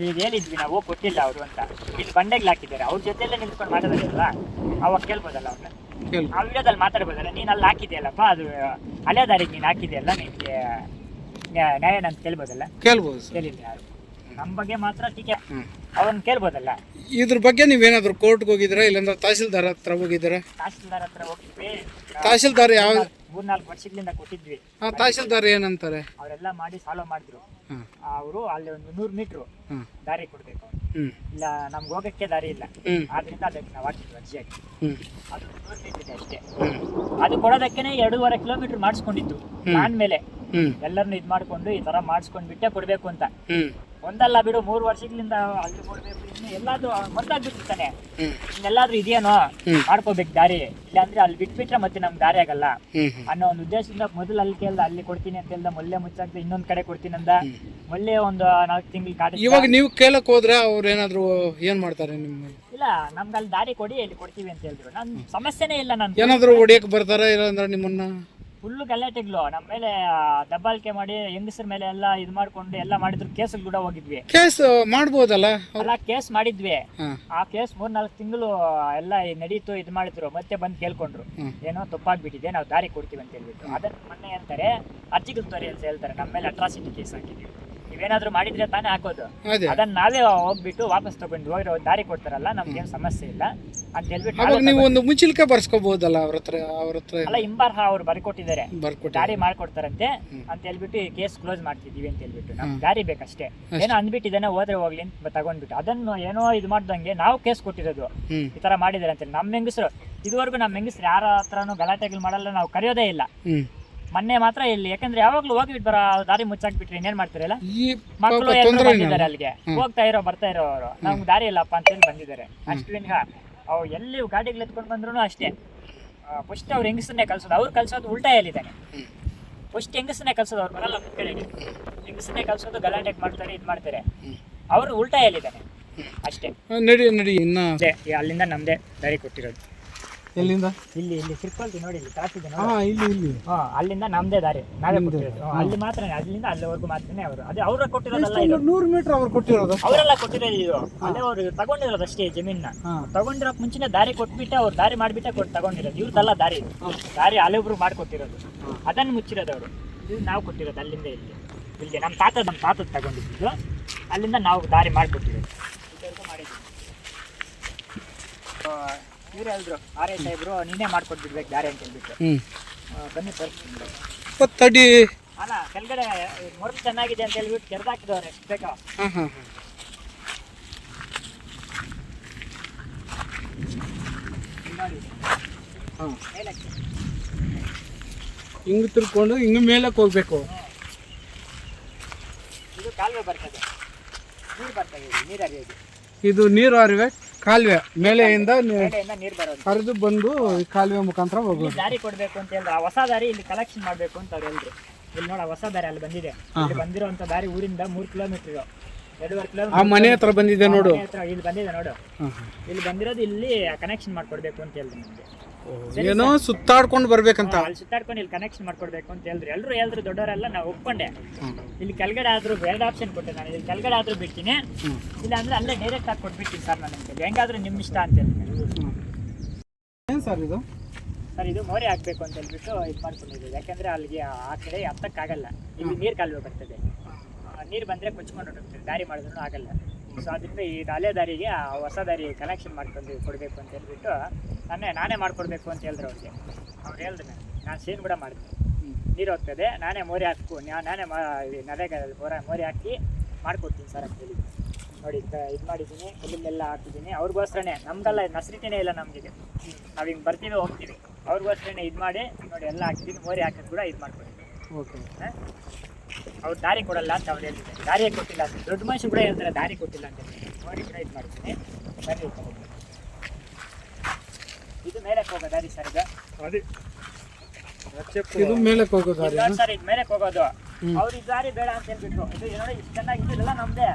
ಈಗ ಹೇಳಿದ್ವಿ ನಾವು ಕೊಟ್ಟಿಲ್ಲ ಅವರು ಅಂತ. ಇಲ್ಲಿ ಬಂಡೆಗೆ ಹಾಕಿದ್ದಾರೆ. ಅವ್ರ ಜೊತೆಯಲ್ಲೇ ನಿಂತ್ಕೊಂಡು ಮಾತಾಡೋದಿಲ್ಲ ಅವಾಗ ಕೇಳ್ಬೋದಲ್ಲ ಅವ್ರನ್ನ ಆ ವಿಡಿಯೋದಲ್ಲಿ ಮಾತಾಡ್ಬೋದಲ್ಲ ನೀನು ಅಲ್ಲಿ ಹಾಕಿದೆಯಲ್ಲಪ್ಪ ಅದು ಹಳೆ ದಾರಿಗೆ ನೀನು ಹಾಕಿದೆಯಲ್ಲ ನಿನಗೆ ನ್ಯಾಯ ಅಂತ ಕೇಳ್ಬೋದಲ್ಲ? ಕೇಳ್ಬೋದು ಕೇಳಿಲ್ಲ ಯಾರು ನಮ್ಮ ಬಗ್ಗೆ ಮಾತ್ರ ಟೀಕೆ. ಅವನ್ ಕೇಳ್ಬೋದಲ್ಲ? ಇದ್ರ ಬಗ್ಗೆ ನೀವೇನಾದ್ರು ಕೋರ್ಟ್ಗೆ ಹೋಗಿದ್ರೆ ಇಲ್ಲಾಂದ್ರೆ ತಹಸೀಲ್ದಾರ್ ಹತ್ರ ಹೋಗಿದ್ರೆ ತಹಸೀಲ್ದಾರ್ ಹತ್ರ ಹೋಗಿದ್ವಿ. ತಹಸೀಲ್ದಾರ್ ಯಾವ ಮೂರ್ನಾಲ್ಕು ವರ್ಷಗಳಿಂದ ಕೊಟ್ಟಿದ್ವಿ ಹಾಂ ತಹಸೀಲ್ದಾರ್ ಏನಂತಾರೆ? ಅವರೆಲ್ಲ ಮಾಡಿ ಸಾಲೋ ಮಾಡಿದ್ರು. ಅವರು ಅಲ್ಲಿ ಒಂದು ನೂರು ಮೀಟ್ರು ದಾರಿ ಕೊಡ್ಬೇಕು. ಇಲ್ಲ ನಮ್ಗೆ ಹೋಗಕ್ಕೆ ದಾರಿ ಇಲ್ಲ. ಆದ್ರಿಂದ ಅದಕ್ಕೆ ನಾವು ಹಾಕಿದ್ವಿ ಅರ್ಜಿ ಹಾಕಿ ಅದು ನೂರು ಮೀಟರ್ ಇದೆ ಅಷ್ಟೇ. ಅದು ಕೊಡೋದಕ್ಕೇನೆ ಎರಡೂವರೆ ಕಿಲೋಮೀಟರ್ ಮಾಡಿಸ್ಕೊಂಡಿದ್ದು. ನಾನ್ ಮೇಲೆ ಹ್ಞೂ ಎಲ್ಲರನ್ನು ಇದು ಮಾಡ್ಕೊಂಡು ಈ ತರ ಮಾಡಿಸ್ಕೊಂಡು ಬಿಟ್ಟೆ ಕೊಡ್ಬೇಕು ಅಂತ. ಒಂದಲ್ಲ ಬಿಡು ಮೂರು ವರ್ಷಗಳಿಂದ ಅಲ್ಲಿ ಕೊಡ್ಬೇಕು ಇನ್ನು ಎಲ್ಲಾದ್ರೂ ಮರ್ತಾಗ್ಬಿಟ್ಟಿರ್ತಾನೆ ತಾನೆ ಇನ್ನೆಲ್ಲಾದ್ರೂ ಇದೆಯೇನೋ ಹ್ಮ್. ಮಾಡ್ಕೋಬೇಕು ದಾರಿ. ಇಲ್ಲಾಂದ್ರೆ ಅಲ್ಲಿ ಬಿಟ್ಬಿಟ್ರೆ ಮತ್ತೆ ನಮ್ಗೆ ದಾರಿ ಆಗಲ್ಲ. ಅನ್ನೋ ಒಂದು ಉದ್ದೇಶದಿಂದ ಮೊದಲು ಅಲ್ಲಿ ಕೇಳ್ದ ಅಲ್ಲಿ ಕೊಡ್ತೀನಿ ಅಂತ ಹೇಳ್ದ ಮೊಲ್ಲೆ ಮುಚ್ಚಾಕ್ದ ಇನ್ನೊಂದ್ ಕಡೆ ಕೊಡ್ತೀನಿ ಅಂದ. ಮೊಲ್ಲೆ ಒಂದು ನಾಲ್ಕು ತಿಂಗಳು ಕಾಟ ಇವಾಗ ನೀವು ಕೇಳಕ್ ಹೋದ್ರೆ ಅವ್ರು ಏನಾದ್ರು ಏನ್ ಮಾಡ್ತಾರೆ ನಿಮ್ಮ ಇಲ್ಲ ನಮ್ಗೆ ಅಲ್ಲಿ ದಾರಿ ಕೊಡಿ ಇಲ್ಲಿ ಕೊಡ್ತೀವಿ ಅಂತ ಹೇಳಿದ್ರು. ನನ್ ಸಮಸ್ಯೆನೇ ಇಲ್ಲ ನಾನು ಏನಾದ್ರು ಹೊಡಿಯಕ್ ಬರ್ತಾರ ಇಲ್ಲಾಂದ್ರೆ ನಿಮ್ಮನ್ನ? ಫುಲ್ಲು ಗಲಾಟೆಗಳು. ನಮ್ಮ ಮೇಲೆ ದಬ್ಬಾಳಿಕೆ ಮಾಡಿ ಹೆಂಗಸರ ಮೇಲೆ ಎಲ್ಲ ಇದು ಮಾಡ್ಕೊಂಡು ಎಲ್ಲ ಮಾಡಿದ್ರು ಕೇಸ್ ಕೂಡ ಹೋಗಿದ್ವಿ. ಕೇಸ್ ಮಾಡ್ಬೋದಲ್ಲ? ಅಲ್ಲ ಕೇಸ್ ಮಾಡಿದ್ವಿ. ಆ ಕೇಸ್ ಮೂರ್ ನಾಲ್ಕು ತಿಂಗಳು ಎಲ್ಲ ನಡೀತು ಇದು ಮಾಡಿದ್ರು. ಮತ್ತೆ ಬಂದು ಕೇಳ್ಕೊಂಡ್ರು. ಏನೋ ತಪ್ಪಾಗ್ಬಿಟ್ಟಿದೆ ನಾವು ದಾರಿ ಕೊಡ್ತೀವಿ ಅಂತ ಹೇಳ್ಬಿಟ್ಟು. ಅದನ್ನ ಮೊನ್ನೆ ಅಂತಾರೆ ಅರ್ಜಿಗಳು ತೋರಿ ಅಂತ ಹೇಳ್ತಾರೆ. ನಮ್ಮ ಮೇಲೆ ಅಟ್ರಾಸಿಟಿ ಕೇಸ್ ಹಾಕಿದ್ವಿ ನೀವೇನಾದ್ರೂ ಮಾಡಿದ್ರೆ ತಾನೇ ಹಾಕೋದು. ಅದೇ. ಅದನ್ನ ನಾವೇ ಹೋಗ್ಬಿಟ್ಟು ವಾಪಸ್ ತಗೊಂಡು ಹೋಗಿರೋ ದಾರಿ ಕೊಡ್ತಾರಲ್ಲ ನಮ್ಗೇನು ಸಮಸ್ಯೆ ಇಲ್ಲ. ಅಂತ ಹೇಳ್ಬಿಟ್ಟು ಅವಾಗ ನಾವೇ ನೀವು ಒಂದು ಬರ್ಸ್ಕೋಬಹುದಲ್ಲ ಅವ್ರ ಹತ್ರ ಅವ್ರ ಹತ್ರ? ಅಲ್ಲ ಇಂಬಾರ್ಹ ಅವ್ರು ಬರ್ಕೊಟ್ಟಿದ್ದಾರೆ. ಬರ್ಕೊಟ್ಟಿ ದಾರಿ ಮಾಡ್ಕೊಡ್ತಾರಂತೆ ಅಂತ ಹೇಳ್ಬಿಟ್ಟು ಕೇಸ್ ಕ್ಲೋಸ್ ಮಾಡ್ತಿದೀವಿ ಅಂತ ಹೇಳ್ಬಿಟ್ಟು. ನಮ್ಗೆ ದಾರಿ ಬೇಕಷ್ಟೇ. ಏನೋ ಅಂದ್ಬಿಟ್ಟಿದ್ದಾನೆ ಹೋದ್ರೆ ಹೋಗ್ಲಿ ಅಂತ ತಗೊಂಡ್ಬಿಟ್ಟು. ಅದನ್ನು ಏನೋ ಇದು ಮಾಡ್ದಂಗೆ ನಾವು ಕೇಸ್ ಕೊಟ್ಟಿರೋದು. ಹ್ಮ್. ಈ ತರ ಮಾಡಿದಾರೆ ಅಂತ ನಮ್ಮ ಹೆಂಗಸರು ಇದುವರೆಗೂ ನಮ್ಮ ಹೆಂಗಸರು ಯಾರ ಹತ್ರನೂ ಗಲಾಟೆಗಳು ಮಾಡಲ್ಲ ನಾವು ಕರೆಯೋದೇ ಇಲ್ಲ. ಹ್ಮ್. ಮೊನ್ನೆ ಮಾತ್ರ ಇಲ್ಲಿ ಯಾಕಂದ್ರೆ ಯಾವಾಗ್ಲೂ ಹೋಗ್ಬಿಟ್ಟು ಬರೋ ದಾರಿ ಮುಚ್ಚಾಕ್ಬಿಟ್ರಿ ಇನ್ನೇನ್ ಮಾಡ್ತಿರಲ್ಲ? ಮಕ್ಕಳು ಎಲ್ಲರೂ ಬಂದಿದ್ದಾರೆ ಅಲ್ಲಿಗೆ. ಹೋಗ್ತಾ ಇರೋ ಬರ್ತಾ ಇರೋ ಅವರು. ನಮ್ಗೆ ದಾರಿ ಇಲ್ಲಪ್ಪ ಅಂತ ಹೇಳಿ ಬಂದಿದ್ದಾರೆ ಅಷ್ಟು ವಿನ್ಹ ಅವು ಎಲ್ಲಿ ಗಾಡಿಗಳು ಎತ್ಕೊಂಡು ಬಂದ್ರು ಅಷ್ಟೇ. ಫಸ್ಟ್ ಅವ್ರು ಹೆಂಗಸನ್ನೇ ಕಲ್ಸೋದು. ಅವ್ರು ಕಲ್ಸೋದು ಉಲ್ಟಾ ಹೇಳಿದ್ದಾನೆ ಫಸ್ಟ್ ಹೆಂಗಸನ್ನೇ ಕಲ್ಸೋದು ಅವ್ರು ಬರಲ್ಲ ಕಡೆಗೆ. ಹೆಂಗಸನ್ನೇ ಕಲ್ಸೋದು ಗಲಾಟೆ ಮಾಡ್ತಾರೆ ಇದು ಮಾಡ್ತಾರೆ. ಅವರು ಉಲ್ಟಾ ಹೇಳಿದ್ದಾನೆ ಅಷ್ಟೇ. ನಡಿ ನಡಿ ಇನ್ನ ಅಲ್ಲಿಂದ ನಮ್ದೇ ದಾರಿ ಕೊಟ್ಟಿರೋದು. ಎಲ್ಲಿಂದ? ಇಲ್ಲಿ ಇಲ್ಲಿ ಸಿರ್ಕೊಳ್ತಿ ನೋಡಿ ಇಲ್ಲಿ ಕಾಸಿದೆ ನೋಡಿ ಹಾ ಇಲ್ಲಿ ಇಲ್ಲಿ. ಹಾ ಅಲ್ಲಿಂದ ನಮ್ದೇ ದಾರಿ. ನಾವೇ ಕೊಟ್ಟಿರೋದು. ಅಲ್ಲಿ ಮಾತ್ರ ಅಲ್ಲಿಂದ ಅಲ್ಲಿವರೆಗೂ ಮಾತ್ರನೇ ಅವರು. ಅದೇ ಅವ್ರ ಕೊಟ್ಟಿರೋದಲ್ಲ ಇದು. ನೂರು ಮೀಟರ್ ಅವ್ರು ಕೊಟ್ಟಿರೋದು? ಅವರೆಲ್ಲ ಕೊಟ್ಟಿರೋದು ಇದು. ಅಲ್ಲೇ ಅವರು ತಗೊಂಡಿರೋದು ಅಷ್ಟೇ ಜಮೀನ್ನ ಹಾ. ತಗೊಂಡಿರೋಕ್ ಮುಂಚೆನೆ ದಾರಿ ಕೊಟ್ಬಿಟ್ಟು ಅವ್ರು ದಾರಿ ಮಾಡ್ಬಿಟ್ಟೆ ಕೊಟ್ಟು ತಗೊಂಡಿರೋದು. ಇವ್ರದ್ದಲ್ಲ ದಾರಿ. ದಾರಿ ದಾರಿ ಅಲ್ಲಿಬ್ರು ಮಾಡ್ಕೊಟ್ಟಿರೋದು. ಅದನ್ನ ಮುಚ್ಚಿರೋದು ಅವರು. ಇದು ನಾವು ಕೊಟ್ಟಿರೋದು ಅಲ್ಲಿಂದ ಇಲ್ಲಿ ಇಲ್ಲಿಗೆ ನಮ್ಮ ತಾತ ನಮ್ಮ ತಾತ ತಗೊಂಡಿದ್ದು ಅಲ್ಲಿಂದ ನಾವು ದಾರಿ ಮಾಡ್ಕೊಟ್ಟಿರೋದು. ಇದುವರೆಗೂ ಮಾಡಿದ್ದೀವಿ. ಇವ್ರು ಹೇಳಿದ್ರು ಆರ್ ಐ ಸಾಹೇಬ್ರು ನೀನೇ ಮಾಡ್ಕೊಟ್ಬಿಡ್ಬೇಕು ದಾರಿ ಅಂತ ಹೇಳ್ಬಿಟ್ಟು. ಹ್ಮ್. ಆ, ಬನ್ನಿ ತೋರಿಸ್ತೀನಿ ಇಪ್ಪತ್ತಡಿ ಅಲ್ಲ ಕೆಳಗಡೆ ಮೊರಲು ಚೆನ್ನಾಗಿದೆ ಅಂತ ಹೇಳ್ಬಿಟ್ಟು ಕೆರೆದಾಕಿದವ್ರೆ ಬೇಕಾ ಬೇಕೋ? ಹಾಂ ಹಾಂ ನೋಡಿ ಹಾ. ಮೇಲಕ್ಕೆ ಹಿಂಗ್ ತಿರ್ಕೊಂಡು ಹಿಂಗ ಮೇಲೆ ಹೋಗ್ಬೇಕು. ಇದು ಕಾಲುವೆ ಬರ್ತದೆ. ನೀರು ಬರ್ತದೆ ಇದು, ನೀರು ಹರಿಯೋದು. ಇದು ನೀರು ಹರಿವೆ. ಕಾಲುವೆ ಮೇಲೆಯಿಂದ ನೀ- ನೀರು ಬರೋದು. ಹರಿದು ಬಂದು ಈ ಕಾಲುವೆ ಮುಖಾಂತರ ಇಲ್ಲಿ ಹೋಗೋದು. ದಾರಿ ಕೊಡ್ಬೇಕು ಅಂತ ಹೇಳಿದ್ರೆ. ಆ ಹೊಸ ದಾರಿ ಇಲ್ಲಿ ಕಲೆಕ್ಷನ್ ಮಾಡ್ಬೇಕು ಅಂತ ಅವ್ರು ಹೇಳಿದ್ರು. ಇಲ್ಲಿ ನೋಡ ಹೊಸ ದಾರಿ ಅಲ್ಲಿ ಬಂದಿದೆ. ಇಲ್ಲಿ ಬಂದಿರೋಂಥ ದಾರಿ ಊರಿಂದ ಮೂರ್ ಕಿಲೋಮೀಟರ್ ಆ ಮನೆ ಹತ್ರ ಬಂದಿದೆ ನೋಡು. ಇಲ್ಲಿ ಬಂದಿದೆ ನೋಡು. ಇಲ್ಲಿ ಬಂದಿರೋದು ಇಲ್ಲಿ ಕನೆಕ್ಷನ್ ಮಾಡ್ಕೊಡ್ಬೇಕು ಅಂತ ಹೇಳಿದ್ರು ನಿಮ್ಗೆ. ಏನೋ ಸುತ್ತಾಡ್ಕೊಂಡು ಬರ್ಬೇಕಂತ. ಅಲ್ಲಿ ಸುತ್ತಾಡ್ಕೊಂಡು ಇಲ್ಲಿ ಕನೆಕ್ಷನ್ ಮಾಡ್ಕೊಡ್ಬೇಕು ಅಂತ ಹೇಳಿದ್ರು. ಎಲ್ಲರೂ ಹೇಳಿದ್ರು ದೊಡ್ಡವರೆಲ್ಲ ನಾವು ಒಪ್ಕೊಂಡೆ. ಇಲ್ಲಿ ಕೆಳಗಡೆ ಆದ್ರೂ ಎರಡು ಆಪ್ಷನ್ ಕೊಟ್ಟೆ ನಾನು. ಇಲ್ಲಿ ಕೆಳಗಡೆ ಆದ್ರೂ ಬಿಡ್ತೀನಿ. ಇಲ್ಲ ಅಂದ್ರೆ ಅಲ್ಲೇ ಡೈರೆಕ್ಟ್ ಆಗಿ ಕೊಟ್ಬಿಡ್ತೀನಿ ಸರ್ ನಾನು ನಿಮಗೆ ಹೆಂಗಾದ್ರೂ ನಿಮ್ಮ ಇಷ್ಟ ಅಂತ ಹೇಳ್ತೀನಿ ಏನ್ ಸರ್ ಇದು? ಸರ್ ಇದು ಮೋರಿ ಹಾಕ್ಬೇಕು ಅಂತ ಹೇಳ್ಬಿಟ್ಟು ಇದು ಮಾಡ್ಕೊಂಡಿದ್ದೀವಿ. ಯಾಕಂದ್ರೆ ಅಲ್ಲಿಗೆ ಆ ಕಡೆ ಹತ್ತಕ್ಕಾಗಲ್ಲ. ಇಲ್ಲಿ ನೀರು ಕಾಲುವೆ ಬರ್ತದೆ. ನೀರು ಬಂದರೆ ಕೊಚ್ಕೊಂಡು ಹೊರಟೋಗ್ತದೆ ದಾರಿ ಮಾಡಿದ್ರು ಆಗಲ್ಲ. ಸೊ ಅದರಿಂದ ಈ ಹಳೆ ದಾರಿಗೆ ಆ ಹೊಸ ದಾರಿ ಕನೆಕ್ಷನ್ ಮಾಡ್ಕೊಂಡು ಕೊಡಬೇಕು ಅಂತ ಹೇಳ್ಬಿಟ್ಟು ನಾನೇ ನಾನೇ ಮಾಡಿಕೊಡ್ಬೇಕು ಅಂತ ಹೇಳಿದ್ರು ಅವ್ರಿಗೆ. ಅವ್ರು ಹೇಳಿದ್ರು ನಾನು ಸೀನ್ ಕೂಡ ಮಾಡಿದೆ ನೀರು ಹೋಗ್ತದೆ ನಾನೇ ಮೋರಿ ಹಾಕು ನಾನೇ ಮಾ ನರೇಗಾದಲ್ಲಿ ಮೋರ ಮೋರಿ ಹಾಕಿ ಮಾಡ್ಕೊಡ್ತೀನಿ ಸರ್ ಅಂತ ಹೇಳಿ ನೋಡಿ ಇದು ಮಾಡಿದ್ದೀನಿ ಹುಲ್ಲಿನೆಲ್ಲ ಹಾಕಿದ್ದೀನಿ. ಅವ್ರಿಗೋಸ್ಕರನೇ ನಮ್ಗೆಲ್ಲ ನಸರಿಕೆನೇ ಇಲ್ಲ ನಮಗೆ ನಾವು ಹಿಂಗೆ ಬರ್ತೀವಿ ಹೋಗ್ತೀವಿ. ಅವ್ರಿಗೋಸ್ಕರನೇ ಇದು ಮಾಡಿ ನೋಡಿ ಎಲ್ಲ ಹಾಕಿದ್ದೀನಿ ಮೋರಿ ಹಾಕಿದ್ ಕೂಡ ಇದು ಮಾಡ್ಕೊಡ್ತೀನಿ. ಓಕೆ ಅವ್ರು ದಾರಿ ಕೊಡಲ್ಲ ಅಂತ ಅವ್ರು ಹೇಳ್ತಿದ್ದಾರೆ. ದಾರಿಯೇ ಕೊಟ್ಟಿಲ್ಲ ಅಂತ. ದೊಡ್ಡ ಮನುಷ್ಯ ಕೂಡ ಹೇಳ್ತಾರೆ ದಾರಿ ಕೊಟ್ಟಿಲ್ಲ ಅಂತ ನೋಡಿ ಕೂಡ ಇದು ಮಾಡ್ತೀನಿ. ಬನ್ನಿ ಇದು ಮೇಲಕ್ಕೆ ಹೋಗೋ ದಾರಿ ಸರ್ ಈಗ ಇದು ಮೇಲಕ್ಕೆ ಹೋಗೋ ದಾರಿ ಸರ್ ಇದು ಮೇಲಕ್ಕೆ ಹೋಗೋದು. ಅವ್ರು ಈ ದಾರಿ ಬೇಡ ಅಂತ ಹೇಳ್ಬಿಟ್ರು. ಇದು ನೋಡಿ ಇಷ್ಟು ಚೆನ್ನಾಗಿ ಇದಿಲ್ಲ ನಮ್ದೇ?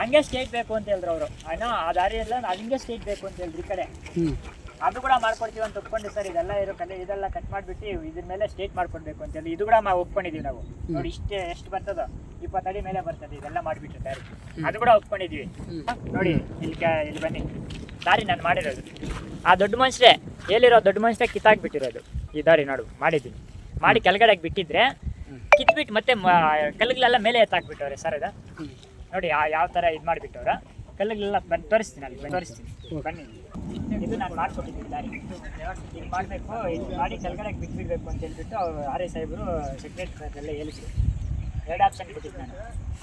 ಹಂಗೆ ಸ್ಟೇಟ್ ಬೇಕು ಅಂತ ಹೇಳಿದ್ರು ಅವರು. ಅಣ್ಣ ಆ ದಾರಿ ಎಲ್ಲ ಹಂಗೆ ಸ್ಟೇಟ್ ಬೇಕು ಅಂತ ಹೇಳಿದ್ರು ಈ ಕಡೆ. ಅದು ಕೂಡ ಮಾಡ್ಕೊಡ್ತೀವಿ ಅಂತ ಒಪ್ಕೊಂಡು ಸರ್. ಇದೆಲ್ಲ ಇರೋ ಕಲೆ ಇದೆಲ್ಲ ಕಟ್ ಮಾಡಿಬಿಟ್ಟು ಇದ್ರ ಮೇಲೆ ಸ್ಟೇಟ್ ಮಾಡ್ಕೊಡ್ಬೇಕು ಅಂತ ಹೇಳಿ. ಇದು ಕೂಡ ನಾವು ಒಪ್ಕೊಂಡಿದೀವಿ ನಾವು. ನೋಡಿ ಇಷ್ಟೇ ಎಷ್ಟು ಬರ್ತದೋ ಇಪ್ಪತ್ತಡಿ ಅಡಿ ಮೇಲೆ ಬರ್ತದೆ. ಇದೆಲ್ಲ ಮಾಡಿಬಿಟ್ಟು ದಾರಿ ಅದು ಕೂಡ ಒಪ್ಕೊಂಡಿದೀವಿ. ನೋಡಿ ಇಲ್ಲಿ ಕ- ಇಲ್ಲಿ ಬನ್ನಿ. ದಾರಿ ನಾನು ಮಾಡಿರೋದು. ಆ ದೊಡ್ಡ ಮನುಷ್ಯರೇ ಎಲ್ಲಿರೋ ದೊಡ್ಡ ಮನುಷ್ಯರೇ ಕಿತ್ತಾಕ್ಬಿಟ್ಟಿರೋದು. ಈ ದಾರಿ ನೋಡು ಮಾಡಿದ್ದೀನಿ. ಮಾಡಿ ಕೆಳಗಡೆಗೆ ಬಿಟ್ಟಿದ್ರೆ ಕಿತ್ಬಿಟ್ಟು ಮತ್ತೆ ಕಲ್ಲುಗಳೆಲ್ಲ ಮೇಲೆ ಎತ್ತಾಕ್ಬಿಟ್ಟವ್ರೆ ಸರ್ ಅದ? ನೋಡಿ ಯಾವ ಯಾವ ಥರ ಇದು ಮಾಡಿಬಿಟ್ಟವ್ರ? ಕಲ್ಲುಗಳೆಲ್ಲ ಬಂದು ತೋರಿಸ್ತೀನಿ ಅಲ್ಲಿ ತೋರಿಸ್ತೀನಿ. ಬನ್ನಿ. ಇದು ನಾನು ಮಾಡ್ಕೊಟ್ಟಿದ್ದೀನಿ ದಾರಿ. ಇದು ಮಾಡಬೇಕು, ಇದು ಮಾಡಿ ಕೆಳಗಡೆ ಬಿಟ್ಬಿಡ್ಬೇಕು ಅಂತ ಹೇಳ್ಬಿಟ್ಟು ಆರ್ ಎ ಸಾಹೇಬರು ಸೆಕ್ರೆಟರಿ ಸಾಹೇಬ್ ಎಲ್ಲ ಹೇಳಿದ್ರು. ಎರಡು ಆಪ್ಷನ್ ಕೊಟ್ಟಿದ್ದು ನಾನು.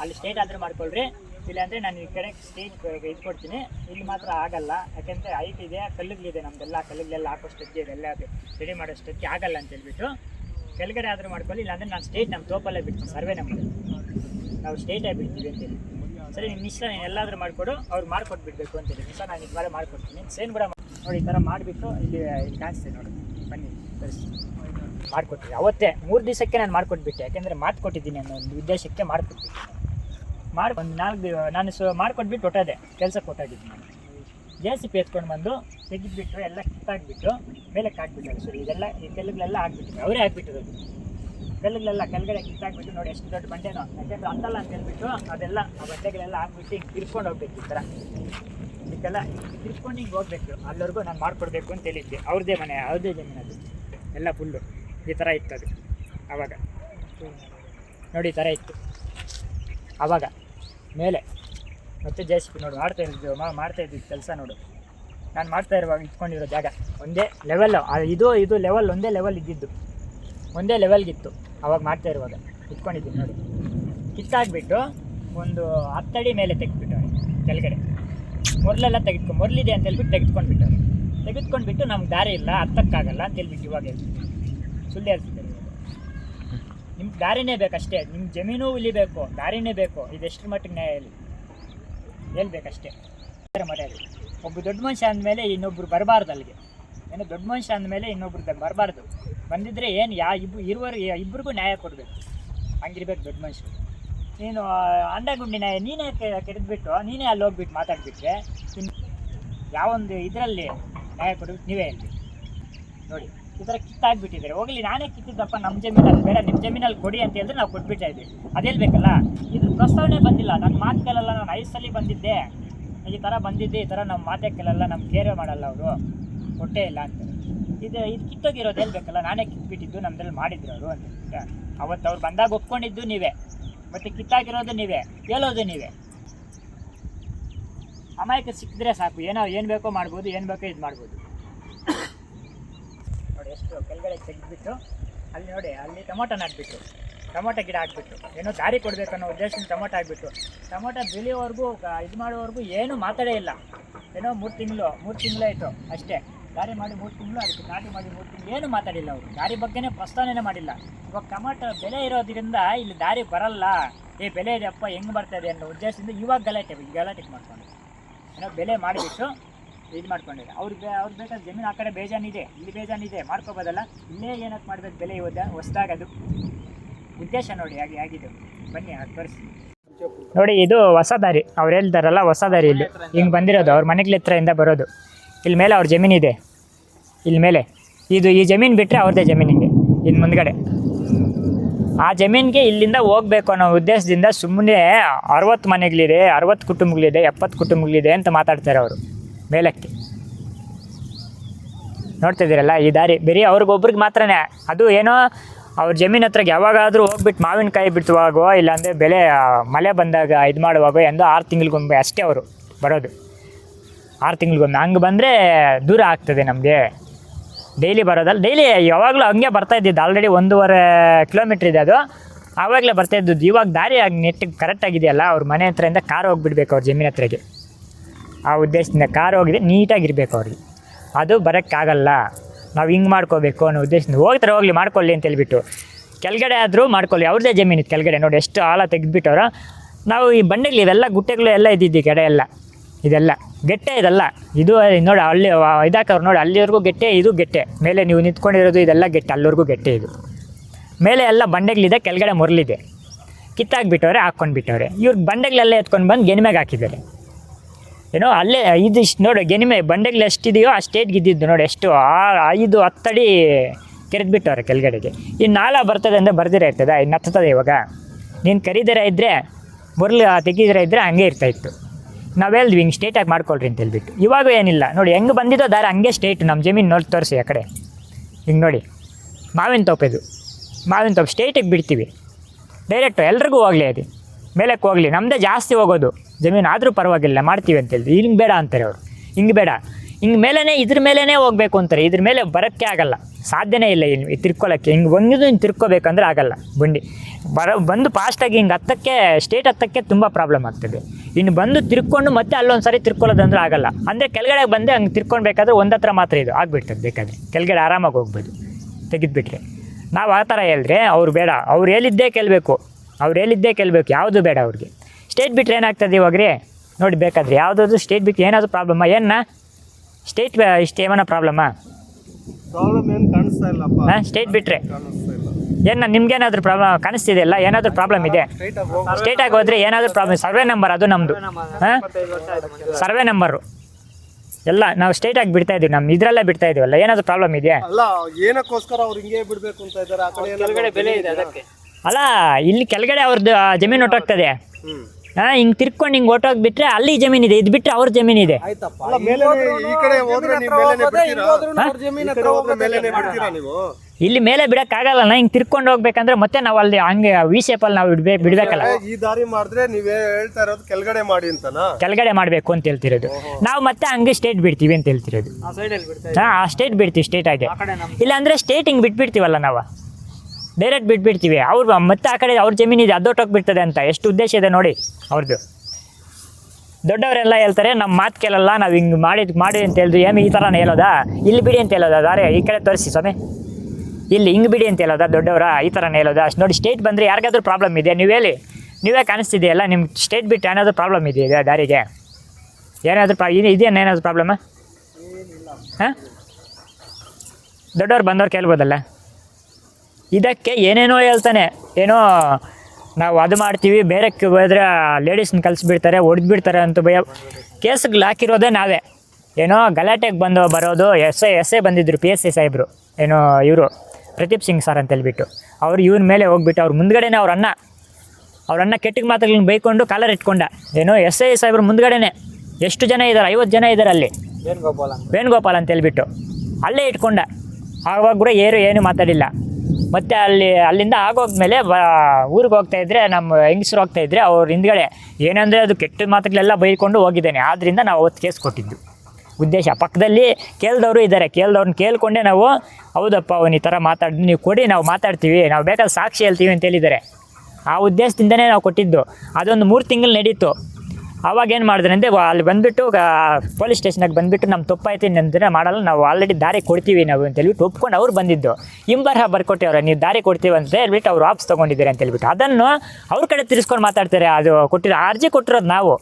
ಅಲ್ಲಿ ಸ್ಟೇಟ್ ಆದರೂ ಮಾಡ್ಕೊಳ್ರಿ, ಇಲ್ಲಾಂದರೆ ನಾನು ಈ ಕಡೆ ಸ್ಟೇಟ್ ಇದು ಕೊಡ್ತೀನಿ. ಇಲ್ಲಿ ಮಾತ್ರ ಆಗಲ್ಲ. ಯಾಕೆಂದರೆ ಹೈಟ್ ಇದೆ, ಕಲ್ಲುಗಳಿದೆ ನಮ್ದೆಲ್ಲ. ಕಲ್ಲುಗಳೆಲ್ಲ ಹಾಕೋ ಹಾಕೋಷ್ಟಕ್ಕೆ ಇದೆಲ್ಲ ರೆಡಿ ಮಾಡೋಷ್ಟಕ್ಕೆ ಆಗಲ್ಲ ಅಂತ ಹೇಳ್ಬಿಟ್ಟು ಕೆಳಗಡೆ ಆದರೂ ಮಾಡ್ಕೊಳ್ಳಿ, ಇಲ್ಲಾಂದರೆ ನಾನು ಸ್ಟೇಟ್ ನಮ್ಮ ತೋಪಲ್ಲೇ ಬಿಡ್ತೀನಿ, ಸರ್ವೆ ನಮ್ಮದು ನಾವು ಸ್ಟೇಟೇ ಬಿಡ್ತೀವಿ ಅಂತೇಳಿ ಸರಿ ನಿಮ್ಮ ಇಷ್ಟ ನೀನು ಎಲ್ಲಾದರೂ ಮಾಡಿಕೊಡು, ಅವ್ರು ಮಾಡ್ಕೊಟ್ಬಿಡ್ಬೇಕು ಅಂತೇಳಿ ಇಷ್ಟ ನಾನು ಇದು ಮಾಡಿ ಮಾಡ್ಕೊಡ್ತೀನಿ. ಸೇನ್ ಕೂಡ ನೋಡಿ, ಈ ಥರ ಮಾಡಿಬಿಟ್ಟು ಇಲ್ಲಿ ಕಾಣಿಸ್ತೀನಿ ನೋಡಿ. ಬನ್ನಿ, ತರಿಸಿ. ಮಾಡಿಕೊಡ್ತೀನಿ ಅವತ್ತೇ, ಮೂರು ದಿವಸಕ್ಕೆ ನಾನು ಮಾಡಿಕೊಟ್ಬಿಟ್ಟೆ. ಯಾಕೆಂದರೆ ಕೊಟ್ಟಿದ್ದೀನಿ ಅನ್ನೋ ಒಂದು ಉದ್ದೇಶಕ್ಕೆ ಮಾಡಿಕೊಟ್ಬಿಟ್ಟೆ. ಮಾಡಿ, ಒಂದು ನಾಲ್ಕು ನಾನು ಸೊ, ಮಾಡಿಕೊಟ್ಬಿಟ್ಟು ಹೊಟ್ಟೋದೆ ಕೆಲಸಕ್ಕೆ ಹೊಟ್ಟೋಗಿದ್ದು ನಾನು. ಜೆ ಸಿ ಪಿ ಎತ್ಕೊಂಡು ಬಂದು ತೆಗೆದ್ಬಿಟ್ಟು ಎಲ್ಲ ಕಿತ್ತಾಕ್ಬಿಟ್ಟು ಮೇಲೆ ಹಾಕ್ಬಿಟ್ಟಾರೆ ಸರಿ ಇದೆಲ್ಲ, ಈ ಕೆಲ್ಲುಗಳೆಲ್ಲ ಹಾಕ್ಬಿಟ್ಟಿದ್ರು ಅವರೇ ಹಾಕ್ಬಿಟ್ಟಿರೋದು. ಕಲ್ಲುಗಳೆಲ್ಲ ಕೆಳಗಡೆ ಕಿತ್ತಾಕ್ಬಿಟ್ಟು ನೋಡಿ ಎಷ್ಟು ದೊಡ್ಡ ಬಂಡೆನೋ. ಯಾಕೆಂದ್ರೆ ಅಂತಲ್ಲ ಅಂತ ಹೇಳ್ಬಿಟ್ಟು ಅದೆಲ್ಲ ಆ ಬಂಡೆಗಳೆಲ್ಲ ಹಾಕ್ಬಿಟ್ಟು ಹಿಂಗೆ ತಿರ್ಸ್ಕೊಂಡು ಹೋಗ್ಬೇಕು ಈ ಥರ ಇದಕ್ಕೆಲ್ಲ ತಿರ್ಸ್ಕೊಂಡು ಹಿಂಗೆ ಹೋಗ್ಬೇಕು. ಅಲ್ಲಿವರೆಗೂ ನಾನು ಮಾಡಿಕೊಡ್ಬೇಕು ಅಂತ ಹೇಳಿದ್ದೆ. ಅವ್ರದೇ ಮನೆ, ಅವ್ರದೇ ಜಮೀನು ಅದು. ಎಲ್ಲ ಫುಲ್ಲು ಈ ಥರ ಇತ್ತು ಅದು. ಆವಾಗ ನೋಡಿ ಈ ಥರ ಇತ್ತು. ಆವಾಗ ಮೇಲೆ. ಮತ್ತೆ ಜೆ ಸಿ ಪಿ ನೋಡು. ಮಾಡ್ತಾ ಇದ್ದು ಮಾಡ್ತಾ ಇದ್ದಿದ್ದು ಕೆಲಸ ನೋಡು. ನಾನು ಮಾಡ್ತಾ ಇರುವಾಗ ಇಟ್ಕೊಂಡಿರೋ ಜಾಗ. ಒಂದೇ ಲೆವೆಲ್ ಇದು ಇದು ಲೆವೆಲ್ ಒಂದೇ ಲೆವೆಲ್ ಇದ್ದಿದ್ದು. ಒಂದೇ ಲೆವೆಲ್ಗಿತ್ತು ಅವಾಗ ಮಾಡ್ತಾ ಇರುವಾಗ. ಇಟ್ಕೊಂಡಿದ್ದೀನಿ ನೋಡಿ. ಕಿತ್ತಾಕ್ಬಿಟ್ಟು ಒಂದು ಹತ್ತಡಿ ಮೇಲೆ ತೆಗೆದ್ಬಿಟ್ಟವ್ರೆ ಕೆಳಗಡೆ. ಮೊರಲೆಲ್ಲ ತೆಗೆದ್ಕೊ ಮೊರಲಿದೆ ಅಂತ ಹೇಳ್ಬಿಟ್ಟು ತೆಗೆದ್ಕೊಂಡ್ಬಿಟ್ಟವ್ರೆ ತೆಗೆದುಕೊಂಡ್ಬಿಟ್ಟು ನಮ್ಗೆ ದಾರಿ ಇಲ್ಲ, ಹತ್ತಕ್ಕಾಗಲ್ಲ ಅಂತ ಹೇಳ್ಬಿಟ್ಟು ಇವಾಗ ಹೇಳ್ತೀನಿ. ಸುಳ್ಳು ಹೇಳ್ತಿದ್ದಾರೆ. ನಿಮ್ಗೆ ದಾರಿನೇ ಬೇಕಷ್ಟೇ ನಿಮ್ಮ ಜಮೀನು ಉಳಿಬೇಕು ದಾರಿನೇ ಬೇಕು ಇದೆಷ್ಟರ ಮಟ್ಟಿಗೆ ನ್ಯಾಯ ಹೇಳಿ. ಹೇಳ್ಬೇಕಷ್ಟೇ. ಮರ್ಯಾದೆ ಒಬ್ಬ ದೊಡ್ಡ ಮನುಷ್ಯ ಅಂದಮೇಲೆ ಇನ್ನೊಬ್ರು ಬರಬಾರ್ದು ಅಲ್ಲಿಗೆ. ಏನೋ ದೊಡ್ಡ ಮನುಷ್ಯ ಅಂದಮೇಲೆ ಇನ್ನೊಬ್ರದ್ದು. ಬರಬಾರ್ದು. ಬಂದಿದ್ರೆ ಏನು ಯಾ ಇಬ್ಬ ಇರುವರು ಇಬ್ಬರಿಗೂ ನ್ಯಾಯ ಕೊಡಬೇಕು. ಹಂಗಿರ್ಬೇಕು ದೊಡ್ಡ ಮನುಷ್ಯರು. ನೀನು ಅಂಡಗುಂಡಿ ನ್ಯಾಯ ನೀನೇ ಕೆಡಿದ್ಬಿಟ್ಟು, ನೀನೇ ಅಲ್ಲಿ ಹೋಗ್ಬಿಟ್ಟು ಮಾತಾಡ್ಬಿಟ್ರೆ ಇನ್ನು ಯಾವೊಂದು ಇದರಲ್ಲಿ ನ್ಯಾಯ ಕೊಡಬೇಕು ನೀವೇ ಇಲ್ಲಿ. ನೋಡಿ, ಈ ಥರ ಕಿತ್ತಾಕ್ಬಿಟ್ಟಿದ್ದಾರೆ ಹೋಗಲಿ, ನಾನೇ ಕಿತ್ತಿದ್ದಪ್ಪ ನಮ್ಮ ಜಮೀನಲ್ಲಿ ಬೇಡ ನಿಮ್ಮ ಜಮೀನಲ್ಲಿ ಕೊಡಿ ಅಂತ ಹೇಳಿದ್ರೆ ನಾವು ಕೊಟ್ಬಿಟ್ಟಾ ಇದ್ವಿ. ಅದೇಳ್ಬೇಕಲ್ಲ ಇದು ಪ್ರಸ್ತಾವನೆ ಬಂದಿಲ್ಲ. ನನ್ನ ಮಾತು ಕೇಳಲ್ಲ, ನಾನು ಐಸಲ್ಲಿ ಸಲ ಬಂದಿದ್ದೆ. ಈ ಥರ ಬಂದಿದ್ದೆ, ಈ ಥರ ನಮ್ಮ ಮಾತೇ ಕೇಳಲ್ಲ ನಮ್ಮ ಕೇರೆ ಮಾಡಲ್ಲ ಅವರು. ಕೊಟ್ಟೇ ಇಲ್ಲ ಅಂತಾರೆ ಇದು ಇದು ಕಿತ್ತೋಗಿರೋದು ಹೇಳ್ಬೇಕಲ್ಲ ನಾನೇ ಕಿತ್ಬಿಟ್ಟಿದ್ದು ನಮ್ಮದ್ರಲ್ಲಿ ಮಾಡಿದ್ರು ಅವರು ಅಂತ. ಅವತ್ತು ಅವ್ರು ಬಂದಾಗ ಒಪ್ಕೊಂಡಿದ್ದು ನೀವೇ. ಮತ್ತೆ ಕಿತ್ತಾಗಿರೋದು ನೀವೇ. ಹೇಳೋದು ನೀವೇ. ಅಮಾಯಕ ಸಿಕ್ಕಿದ್ರೆ ಸಾಕು. ಏನೋ, ಏನು ಬೇಕೋ ಮಾಡ್ಬೋದು, ಏನು ಬೇಕೋ ಇದು ಮಾಡ್ಬೋದು. ನೋಡಿ, ಎಷ್ಟು ಕೆಳಗಡೆ ತೆಗೆದ್ಬಿಟ್ಟು, ಅಲ್ಲಿ ನೋಡಿ, ಅಲ್ಲಿ ಟೊಮೊಟೊ ನಾಟ್ಬಿಟ್ಟು ಟೊಮೊಟೊ ಗಿಡ ಹಾಕ್ಬಿಟ್ಟು ಏನೋ ದಾರಿ ಕೊಡಬೇಕು ಅನ್ನೋ ಉದ್ದೇಶದಿಂದ ಟೊಮೊಟೊ ಹಾಕ್ಬಿಟ್ಟು ಟೊಮೊಟೊ ಬೆಳೆಯೋವರೆಗೂ, ಇದು ಮಾಡೋವರೆಗೂ ಏನೂ ಮಾತಾಡೇ ಇಲ್ಲ. ಏನೋ ಮೂರು ತಿಂಗಳು, ಮೂರು ತಿಂಗಳೇ ಇತ್ತು ಅಷ್ಟೇ. ದಾರಿ ಮಾಡಿ ಮೂರು ತಿಂಗಳು ಅದಕ್ಕೆ ನಾಟಿ ಮಾಡಿ ಮೂರು ತಿಂಗಳು ಏನು ಮಾತಾಡಿಲ್ಲ ಅವರು. ದಾರಿ ಬಗ್ಗೆನೇ ಪ್ರಸ್ತಾವನೆ ಮಾಡಿಲ್ಲ. ಇವಾಗ ಟೊಮೊಟೊ ಬೆಲೆ ಇರೋದ್ರಿಂದ ಇಲ್ಲಿ ದಾರಿ ಬರಲ್ಲ. ಏ, ಬೆಲೆ ಇದೆಯಪ್ಪ ಹೆಂಗೆ ಇದೆ ಅನ್ನೋ ಉದ್ದೇಶದಿಂದ ಇವಾಗ ಗಲಾಟೆ ಗಲಾಟೆ ಮಾಡ್ಕೊಂಡು. ಏನೋ ಬೆಲೆ ಮಾಡಿಬಿಟ್ಟು ಇದು ಮಾಡ್ಕೊಂಡಿದೆ ಬೇ ಅವ್ರು ಬೇಕಾದ್ರೆ ಜಮೀನು ಆ ಕಡೆ ಬೇಜಾನಿದೆ. ಇಲ್ಲಿ ಬೇಜಾನಿದೆ. ಮಾಡ್ಕೋಬೋದಲ್ಲ. ಇಲ್ಲೇ ಏನಕ್ಕೆ ಮಾಡ್ಬೇಕು ಬೆಲೆ ಇವತ್ತ ಅದು ಉದ್ದೇಶ ನೋಡಿ, ಹಾಗೆ ಆಗಿದೆ. ಬನ್ನಿ ಅದು ತೋರಿಸಿ ನೋಡಿ, ಇದು ಹೊಸ ದಾರಿ. ಅವ್ರು ಹೇಳ್ತಾರಲ್ಲ, ಹೊಸ ದಾರಿ ಇಲ್ಲಿ ಹಿಂಗೆ ಬಂದಿರೋದು. ಅವ್ರ ಮನೆಗಳ ಇಂದ ಬರೋದು. ಇಲ್ಲಿ ಮೇಲೆ ಅವ್ರ ಜಮೀನಿದೆ ಇಲ್ಲಿ ಮೇಲೆ. ಇದು ಈ ಜಮೀನು ಬಿಟ್ಟರೆ ಅವ್ರದ್ದೇ ಜಮೀನಿಗೆ ಇನ್ನು ಮುಂದ್ಗಡೆ. ಆ ಜಮೀನಿಗೆ ಇಲ್ಲಿಂದ ಹೋಗ್ಬೇಕು ಅನ್ನೋ ಉದ್ದೇಶದಿಂದ ಸುಮ್ಮನೆ ಅರವತ್ತು ಮನೆಗಳಿದೆ, ಅರವತ್ತು ಕುಟುಂಬಗಳಿದೆ, ಎಪ್ಪತ್ತು ಕುಟುಂಬಗಳಿದೆ ಅಂತ ಮಾತಾಡ್ತಾರೆ ಅವರು ಮೇಲಕ್ಕೆ. ನೋಡ್ತಾ ಇದ್ದೀರಲ್ಲ, ಈ ದಾರಿ ಬರೀ ಅವ್ರಿಗೊಬ್ರಿಗೆ ಮಾತ್ರನೇ. ಅದು ಏನೋ ಅವ್ರ ಜಮೀನ್ ಹತ್ರಕ್ಕೆ ಯಾವಾಗಾದರೂ ಹೋಗ್ಬಿಟ್ಟು ಮಾವಿನಕಾಯಿ ಬಿಡ್ತುವಾಗೋ, ಇಲ್ಲಾಂದರೆ ಬೆಳೆ ಮಳೆ ಬಂದಾಗ ಇದು ಮಾಡುವಾಗೋ ಎಂದು ಆರು ತಿಂಗಳಿಗೊಂಬೆ ಅಷ್ಟೇ ಅವರು ಬರೋದು. ಆರು ತಿಂಗಳಿಗೊಮ್ಮೆ ಹಂಗೆ ಬಂದರೆ ದೂರ ಆಗ್ತದೆ ನಮಗೆ. ಡೈಲಿ ಬರೋದಲ್ಲ. ಡೈಲಿ ಯಾವಾಗಲೂ ಹಂಗೆ ಬರ್ತಾ ಇದ್ದಿದ್ದು. ಆಲ್ರೆಡಿ ಒಂದೂವರೆ ಕಿಲೋಮೀಟ್ರ್ ಇದೆ ಅದು. ಆವಾಗಲೇ ಬರ್ತಾ ಇದ್ದದ್ದು. ಇವಾಗ ದಾರಿ ಆಗಿ ನೆಟ್ಟಿಗೆ ಕರೆಕ್ಟಾಗಿದೆಯಲ್ಲ ಅವ್ರ ಮನೆ ಹತ್ರದಿಂದ ಕಾರ್ ಹೋಗಿಬಿಡ್ಬೇಕು ಅವ್ರ ಜಮೀನ್ ಹತ್ರಗೆ. ಆ ಉದ್ದೇಶದಿಂದ ಕಾರ್ ಹೋಗಿದೆ ನೀಟಾಗಿರ್ಬೇಕು ಅವ್ರಿಗೆ. ಅದು ಬರೋಕ್ಕಾಗಲ್ಲ ನಾವು ಹಿಂಗೆ ಮಾಡ್ಕೋಬೇಕು ಅನ್ನೋ ಉದ್ದೇಶದಿಂದ ಹೋಗ್ತಾರೆ, ಹೋಗಲಿ, ಮಾಡ್ಕೊಳ್ಳಿ ಅಂತ ಹೇಳ್ಬಿಟ್ಟು. ಕೆಳಗಡೆ ಆದರೂ ಮಾಡ್ಕೊಳ್ಳಿ. ಅವ್ರದ್ದೇ ಜಮೀನಿತ್ತು ಕೆಳಗಡೆ. ನೋಡಿ, ಎಷ್ಟು ಆಳ ತೆಗೆದ್ಬಿಟ್ಟವ್ರು. ನಾವು ಈ ಬಂಡೆಗಳು ಇವೆಲ್ಲ ಗುಟ್ಟೆಗಳು ಎಲ್ಲ ಇದ್ದಿದ್ದು ಕಡೆ ಎಲ್ಲ. ಇದೆಲ್ಲ. ಗೆಟ್ಟೆ ಇದೆಲ್ಲ. ಇದು ನೋಡಿ ಅಲ್ಲಿ ಇದಾಕವ್ರು ನೋಡಿ, ಅಲ್ಲಿವರೆಗೂ ಗೆಟ್ಟೆ, ಇದು ಗೆಟ್ಟೆ. ಮೇಲೆ ನೀವು ನಿಂತ್ಕೊಂಡಿರೋದು ಇದೆಲ್ಲ ಗೆಟ್ಟೆ, ಅಲ್ಲಿವರೆಗೂ ಗೆಟ್ಟೆ ಇದು. ಮೇಲೆ ಎಲ್ಲ ಬಂಡೆಗಳಿದೆ, ಕೆಳಗಡೆ ಮೊರಲಿದೆ ಕಿತ್ತಾಕ್ಬಿಟ್ಟವ್ರೆ, ಹಾಕ್ಕೊಂಡ್ಬಿಟ್ಟವ್ರೆ. ಇವ್ರು ಬಂಡೆಗಳೆಲ್ಲ ಎತ್ಕೊಂಡು ಬಂದು ಗೆನಿಮೆಗೆ ಹಾಕಿದ್ದಾರೆ. ಏನೋ ಅಲ್ಲೇ ಇದಿಷ್ಟು, ನೋಡಿ ಗೆನಿಮೆ ಬಂಡೆಗಳು ಎಷ್ಟಿದೆಯೋ ಆ ಸ್ಟೇಟ್ಗೆ ಇದ್ದಿದ್ದು ನೋಡಿ, ಎಷ್ಟು ಆ, ಐದು ಹತ್ತಡಿ ಕೆರೆದ್ಬಿಟ್ಟವ್ರೆ ಕೆಳಗಡೆಗೆ. ಇನ್ನು ನಾಲ ಬರ್ತದೆ ಅಂದರೆ ಬರ್ದಿರ ಇರ್ತದೆ ಇನ್ನು ಹತ್ತದೆ ಇವಾಗ. ನೀನು ಕರೀದಿರ ಇದ್ದರೆ ಮುರಳು ತೆಗೀದಿರ ಇದ್ದರೆ ಹಂಗೆ ಇರ್ತಾಯಿತ್ತು ನಾವು ಹೇಳಿದ್ವಿ ಹಿಂಗೆ ಸ್ಟೇಟಾಗಿ ಮಾಡ್ಕೊಳ್ರಿ ಅಂತ ಹೇಳ್ಬಿಟ್ಟು. ಇವಾಗ ಏನಿಲ್ಲ. ನೋಡಿ, ಹೆಂಗೆ ಬಂದಿದ್ದೋ ದಾರ ಹಂಗೆ ಸ್ಟೇಟ್ ನಮ್ಮ ಜಮೀನು ನೋಡಿ ತೋರಿಸಿ ಆ ಕಡೆ. ಹಿಂಗೆ ನೋಡಿ. ಮಾವಿನ ತೋಪಿದು ಮಾವಿನ ತೋಪು ಸ್ಟೇಟಿಗೆ ಬಿಡ್ತೀವಿ. ಡೈರೆಕ್ಟು ಎಲ್ರಿಗೂ ಹೋಗಲಿ ಅದು. ಮೇಲಕ್ಕೆ ಹೋಗಲಿ. ನಮ್ಮದೇ ಜಾಸ್ತಿ ಹೋಗೋದು. ಜಮೀನು ಆದರೂ ಪರವಾಗಿಲ್ಲ. ಮಾಡ್ತೀವಿ ಅಂತ ಹೇಳಿದ್ವಿ ಹಿಂಗೆ ಬೇಡ ಅಂತಾರೆ ಅವರು. ಹಿಂಗೆ ಬೇಡ. ಹಿಂಗೆ ಮೇಲೇ ಇದ್ರ ಮೇಲೇ ಹೋಗಬೇಕು ಅಂತಾರೆ. ಇದ್ರ ಮೇಲೆ ಬರೋಕ್ಕೆ ಆಗಲ್ಲ. ಸಾಧ್ಯನೇ ಇಲ್ಲ ಇಲ್ಲಿ ತಿರ್ಕೊಳ್ಳೋಕ್ಕೆ ಹಿಂಗೆ ಬಂದಿದ್ದು ಹಿಂಗೆ ತಿರ್ಕೋಬೇಕಂದ್ರೆ ಆಗಲ್ಲ ಬಂಡಿ. ಬರ, ಬಂದು ಫಾಸ್ಟಾಗಿ ಹಿಂಗೆ ಹತ್ತಕ್ಕೆ ಸ್ಟೇಟ್ ಹತ್ತಕ್ಕೆ ತುಂಬ ಪ್ರಾಬ್ಲಮ್ ಆಗ್ತದೆ. ಇನ್ನು ಬಂದು ತಿರ್ಕೊಂಡು ಮತ್ತೆ ಅಲ್ಲೊಂದು ಸರಿ ತಿರ್ಕೊಳ್ಳೋದಂದ್ರೆ ಆಗಲ್ಲ. ಅಂದರೆ ಕೆಳಗಡೆ ಬಂದೆ ಹಂಗೆ ತಿರ್ಕೊಳ್ಬೇಕಾದ್ರೆ ಒಂದು ಹತ್ರ ಮಾತ್ರ ಇದು ಆಗಿಬಿಡ್ತದೆ ಬೇಕಾದ್ರೆ. ಕೆಳಗಡೆ ಆರಾಮಾಗಿ ಹೋಗ್ಬೋದು. ತೆಗೆದುಬಿಟ್ರೆ. ನಾವು ಆ ಥರ ಹೇಳಿದ್ರೆ ಅವ್ರು ಬೇಡ. ಅವ್ರು ಹೇಳಿದ್ದೇ ಕೇಳಬೇಕು. ಅವ್ರು ಹೇಳಿದ್ದೇ ಕೇಳಬೇಕು. ಯಾವುದು ಬೇಡ ಅವ್ರಿಗೆ. ಸ್ಟೇಟ್ ಬಿಟ್ಟರೆ ಏನಾಗ್ತದೆ ಇವಾಗ ರೀ ನೋಡಿ ಬೇಕಾದ್ರೆ ಯಾವುದಾದ್ರು ಸ್ಟೇಟ್ ಬಿಟ್ಟು ಏನಾದರೂ ಪ್ರಾಬ್ಲಮ್ಮ ಏನ ಸ್ಟೇಟ್ ಇಷ್ಟು ಏಮನ ಪ್ರಾಬ್ಲಮ್ಮಾ ಪ್ರಾಬ್ಲಮ್ ಏನು ಕಾಣಿಸ್ತಾ ಇಲ್ಲಪ್ಪ. ಹಾಂ ಸ್ಟೇಟ್ ಬಿಟ್ಟರೆ ಕಾಣಿಸ್ತಾ ಇಲ್ಲ. ಏನು ನಿಮ್ಗೇನಾದರೂ ಪ್ರಾಬ್ಲಮ್ ಕಾಣಿಸ್ತಿದೆಯಲ್ಲ ಏನಾದರೂ ಪ್ರಾಬ್ಲಮ್ ಇದೆ? ಸ್ಟೇಟಾಗಿ ಹೋದರೆ ಏನಾದರೂ ಪ್ರಾಬ್ಲಮ್ ಸರ್ವೆ ನಂಬರ್ ಅದು ನಮ್ಮದು ಹಾಂ? ಸರ್ವೆ ನಂಬರು ಎಲ್ಲ ನಾವು ಸ್ಟೇಟಾಗಿ ಬಿಡ್ತಾ ಇದೀವಿ ನಮ್ಮ ಇದರಲ್ಲೇ ಬಿಡ್ತಾ ಇದೀವಲ್ಲ ಏನಾದರೂ ಪ್ರಾಬ್ಲಮ್ ಇದೆಯಾ? ಅಲ್ಲ ಏನಕ್ಕೋಸ್ಕರ ಅವ್ರು ಹಿಂಗೆ ಬಿಡಬೇಕು ಅಂತ ಇದ್ದಾರೆ? ಆ ಕಡೆ ಕೆಳಗಡೆ ಬೆಲೆ ಇದೆ ಅದಕ್ಕೆ. ಅಲ್ಲ ಇಲ್ಲಿ ಕೆಳಗಡೆ ಅವ್ರದ್ದು ಜಮೀನು ಹೊಟ್ಟೋಗ್ತದೆ ಹಾಂ ಹಿಂಗೆ ತಿರ್ಕೊಂಡು ಹಿಂಗೆ ಹೊಟ್ಟೋಗ್ಬಿಟ್ರೆ ಅಲ್ಲಿ ಜಮೀನಿದೆ ಇದು ಬಿಟ್ರೆ ಅವ್ರ ಜಮೀನಿದೆ ಇಲ್ಲಿ ಮೇಲೆ ಬಿಡಕ್ ಆಗಲ್ಲ ನಾ ಹಿಂಗೆ ತಿರ್ಕೊಂಡು ಹೋಗ್ಬೇಕಂದ್ರೆ ಮತ್ತೆ ನಾವು ಅಲ್ಲಿ ಹಂಗೆ ವಿ ಶೇಪಲ್ಲಿ ನಾವು ಬಿಡ್ಬೇಕು ಬಿಡಬೇಕಲ್ಲ. ಈ ದಾರಿ ಮಾಡಿದ್ರೆ ನೀವೇ ಹೇಳ್ತಾ ಇರೋದು ಕೆಳಗಡೆ ಮಾಡಿ ಅಂತನಾ? ಕೆಳಗಡೆ ಮಾಡಬೇಕು ಅಂತ ಹೇಳ್ತಿರೋದು. ನಾವು ಮತ್ತೆ ಹಂಗೆ ಸ್ಟೇಟ್ ಬಿಡ್ತೀವಿ ಅಂತ ಹೇಳ್ತಿರೋದು. ಹಾಂ ಆ ಸ್ಟೇಟ್ ಬಿಡ್ತೀವಿ ಸ್ಟೇಟ್ ಆಗಿ. ಇಲ್ಲ ಅಂದ್ರೆ ಸ್ಟೇಟ್ ಹಿಂಗ್ ಬಿಟ್ಬಿಡ್ತೀವಲ್ಲ ನಾವು? ಡೈರೆಕ್ಟ್ ಬಿಟ್ಬಿಡ್ತೀವಿ. ಅವ್ರು ಮತ್ತೆ ಆ ಕಡೆ ಅವ್ರ ಜಮೀನಿದೆ ಅದೊಟ್ಟೋಗ್ಬಿಡ್ತದೆ ಅಂತ. ಎಷ್ಟು ಉದ್ದೇಶ ಇದೆ ನೋಡಿ ಅವ್ರದ್ದು ದೊಡ್ಡವರೆಲ್ಲ ಹೇಳ್ತಾರೆ ನಮ್ಮ ಮಾತು ಕೇಳಲ್ಲ, ನಾವು ಹಿಂಗೆ ಮಾಡಿದ್ ಮಾಡಿ ಅಂತ ಹೇಳಿದ್ರು. ಏನು ಈ ಥರ ಹೇಳೋದಾ? ಇಲ್ಲಿ ಬಿಡಿ ಅಂತ ಹೇಳೋದಾ? ದಾರೆ, ಈ ಕಡೆ ತೋರಿಸಿ ಸ್ವಾಮಿ. ಇಲ್ಲಿ ಹಿಂಗೆ ಬಿಡಿ ಅಂತ ಹೇಳೋದಾ ದೊಡ್ಡವರ? ಈ ಥರನೇ ಹೇಳೋದಾ? ಅಷ್ಟು ನೋಡಿ ಸ್ಟೇಟ್ ಬಂದರೆ ಯಾರಿಗಾದ್ರೂ ಪ್ರಾಬ್ಲಮ್ ಇದೆ? ನೀವು ಹೇಳಿ. ನೀವೇ ಕಾಣಿಸ್ತಿದೆಯಲ್ಲ ನಿಮ್ಮ ಸ್ಟೇಟ್ ಬಿಟ್ಟು ಏನಾದರೂ ಪ್ರಾಬ್ಲಮ್ ಇದೆಯಾ ದಾರಿಗೆ? ಏನಾದರೂ ಪ್ರಾ ಇದು ಏನಾದರೂ ಪ್ರಾಬ್ಲಮ್ಮ ಹಾಂ? ದೊಡ್ಡವ್ರು ಬಂದವ್ರು ಕೇಳ್ಬೋದಲ್ಲ? ಇದಕ್ಕೆ ಏನೇನೋ ಹೇಳ್ತಾನೆ. ಏನೋ ನಾವು ಅದು ಮಾಡ್ತೀವಿ ಬೇರೆಕ್ಕೆ ಹೋದ್ರೆ ಲೇಡೀಸ್ನ ಕಲಿಸ್ಬಿಡ್ತಾರೆ ಹೊಡೆದ್ಬಿಡ್ತಾರೆ ಅಂತ ಭಯ. ಕೇಸ್ಗಳು ಹಾಕಿರೋದೇ ನಾವೇ. ಏನೋ ಗಲಾಟೆಗೆ ಬಂದು ಬರೋದು ಎಸ್ ಐ ಎಸ್ ಐ ಬಂದಿದ್ದರು ಪಿ ಎಸ್ ಐ ಸಾಹೇಬರು. ಏನೋ ಇವರು ಪ್ರದೀಪ್ ಸಿಂಗ್ ಸರ್ ಅಂತ ಹೇಳ್ಬಿಟ್ಟು. ಅವ್ರು ಇವ್ರ ಮೇಲೆ ಹೋಗ್ಬಿಟ್ಟು ಅವ್ರ ಮುಂದ್ಗಡೆನೇ ಅವ್ರ ಅಣ್ಣ. ಅವ್ರ ಅಣ್ಣ ಕೆಟ್ಟಿಗೆ ಮಾತುಗಳನ್ನ ಬೈಕೊಂಡು ಕಾಲರ್ ಇಟ್ಕೊಂಡ. ಏನೋ ಎಸ್ ಐ ಸಾಹೇಬ್ರು ಮುಂದ್ಗಡೆನೆ. ಎಷ್ಟು ಜನ ಇದ್ದಾರೆ ಐವತ್ತು ಜನ ಇದ್ದಾರೆ ಅಲ್ಲಿ. ವೇಣುಗೋಪಾಲ್ ಅಂತ. ಹೇಳ್ಬಿಟ್ಟು. ಅಲ್ಲೇ ಇಟ್ಕೊಂಡ. ಆವಾಗ ಕೂಡ ಏನು ಏನು ಮಾತಾಡಿಲ್ಲ. ಮತ್ತು ಅಲ್ಲಿ, ಅಲ್ಲಿಂದ ಆಗೋದ್ಮೇಲೆ ಬ, ಊರಿಗೆ ಹೋಗ್ತಾ ಇದ್ರೆ, ನಮ್ಮ ಹೆಂಗಸರು ಹೋಗ್ತಾ ಇದ್ರೆ ಅವ್ರ ಹಿಂದ್ಗಡೆ ಏನಂದರೆ ಅದು ಕೆಟ್ಟ ಮಾತುಗಳೆಲ್ಲ ಬೈಕೊಂಡು ಹೋಗಿದ್ದೇನೆ. ಆದ್ದರಿಂದ ನಾವು ಅವತ್ತು ಕೇಸ್ ಕೊಟ್ಟಿದ್ದು. ಉದ್ದೇಶ, ಪಕ್ಕದಲ್ಲಿ ಕೇಳ್ದವರು ಇದ್ದಾರೆ. ಕೇಳ್ದವ್ರನ್ನ ಕೇಳ್ಕೊಂಡೆ ನಾವು, ಹೌದಪ್ಪ, ಅವನು ಈ ಥರ ಮಾತಾಡಿ, ನೀವು ಕೊಡಿ, ನಾವು ಮಾತಾಡ್ತೀವಿ, ನಾವು ಬೇಕಾದ್ರೆ ಸಾಕ್ಷಿ ಹೇಳ್ತೀವಿ ಅಂತ ಹೇಳಿದ್ದಾರೆ ಆ ಉದ್ದೇಶದಿಂದನೇ ನಾವು ಕೊಟ್ಟಿದ್ದು. ಅದೊಂದು ಮೂರು ತಿಂಗಳು ನಡೀತು. ಅವಾಗ ಏನು ಮಾಡಿದ್ರೆ ಅಂದರೆ ಅಲ್ಲಿ ಬಂದುಬಿಟ್ಟು ಪೊಲೀಸ್ ಸ್ಟೇಷನಾಗ ಬಂದುಬಿಟ್ಟು ನಮ್ಮ ತಪ್ಪಾಯ್ತು ಅಂದ್ರೆ ಮಾಡಲ್ಲ, ನಾವು ಆಲ್ರೆಡಿ ದಾರಿ ಕೊಡ್ತೀವಿ ನಾವು ಅಂತ ಹೇಳ್ಬಿಟ್ಟು ಒಪ್ಕೊಂಡು ಅವ್ರು ಬಂದಿದ್ದು. ಹಿಂಬರಹ ಬರ್ಕೊಟ್ಟಿವ್ರೆ ನೀವು ದಾರಿ ಕೊಡ್ತೀವಿ ಅಂತ ಹೇಳ್ಬಿಟ್ಟು ಅವ್ರು ಆಪ್ಸ್ ತೊಗೊಂಡಿದ್ದಾರೆ ಅಂತ ಹೇಳ್ಬಿಟ್ಟು. ಅದನ್ನು ಅವ್ರ ಕಡೆ ತಿರ್ಸ್ಕೊಂಡು ಮಾತಾಡ್ತಾರೆ, ಅದು ಕೊಟ್ಟಿರೋ ಅರ್ಜಿ ಕೊಟ್ಟಿರೋದು ನಾವು.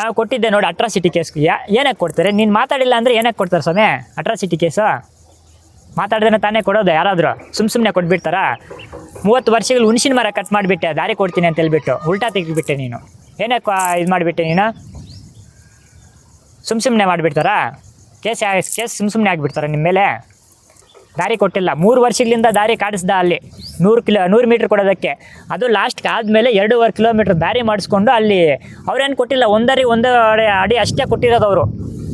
ನಾವು ಕೊಟ್ಟಿದ್ದೆ ನೋಡಿ ಅಟ್ರಾಸಿಟಿ ಕೇಸ್ ಯಾ ಏನಕ್ಕೆ ಕೊಡ್ತಾರೆ? ನೀನು ಮಾತಾಡಿಲ್ಲ ಅಂದರೆ ಏನಕ್ಕೆ ಕೊಡ್ತಾರೆ ಸ್ವಾಮಿ? ಅಟ್ರಾಸಿಟಿ ಕೇಸು ಮಾತಾಡಿದ್ರೆ ತಾನೇ ಕೊಡೋದು, ಯಾರಾದರೂ? ಸುಮ್ಮ ಸುಮ್ಮನೆ ಕೊಟ್ಬಿಡ್ತಾರಾ? ಮೂವತ್ತು ವರ್ಷಗಳು ಹುಣಸಿನ ಮರ ಕಟ್ ಮಾಡಿಬಿಟ್ಟೆ, ದಾರಿ ಕೊಡ್ತೀನಿ ಅಂತ ಹೇಳ್ಬಿಟ್ಟು, ಉಲ್ಟಾ ತೆಗಿಬಿಟ್ಟೆ ನೀನು. ಏನಕ್ಕೆ ಇದು ಮಾಡಿಬಿಟ್ಟೆ ನೀನು? ಸುಮ್ ಸುಮ್ಮನೆ ಮಾಡಿಬಿಡ್ತಾರಾ? ಕೇಸ್ ಕೇಸ್ ಸುಮ್ಮ ಸುಮ್ಮನೆ ಆಗಿಬಿಡ್ತಾರ ನಿಮ್ಮ ಮೇಲೆ? ದಾರಿ ಕೊಟ್ಟಿಲ್ಲ. ಮೂರು ವರ್ಷಗಳಿಂದ ದಾರಿ ಕಾಡಿಸ್ದ ಅಲ್ಲಿ. ನೂರು ಕಿಲೋ ನೂರು ಮೀಟ್ರ್ ಕೊಡೋದಕ್ಕೆ. ಅದು ಲಾಸ್ಟ್ಗೆ ಆದಮೇಲೆ ಎರಡೂವರೆ ಕಿಲೋಮೀಟ್ರ್ ದಾರಿ ಮಾಡಿಸ್ಕೊಂಡು ಅಲ್ಲಿ ಅವ್ರೇನು ಕೊಟ್ಟಿಲ್ಲ, ಒಂದರಿ ಒಂದು ಅಡಿ ಅಷ್ಟೇ ಕೊಟ್ಟಿರೋದು ಅವರು.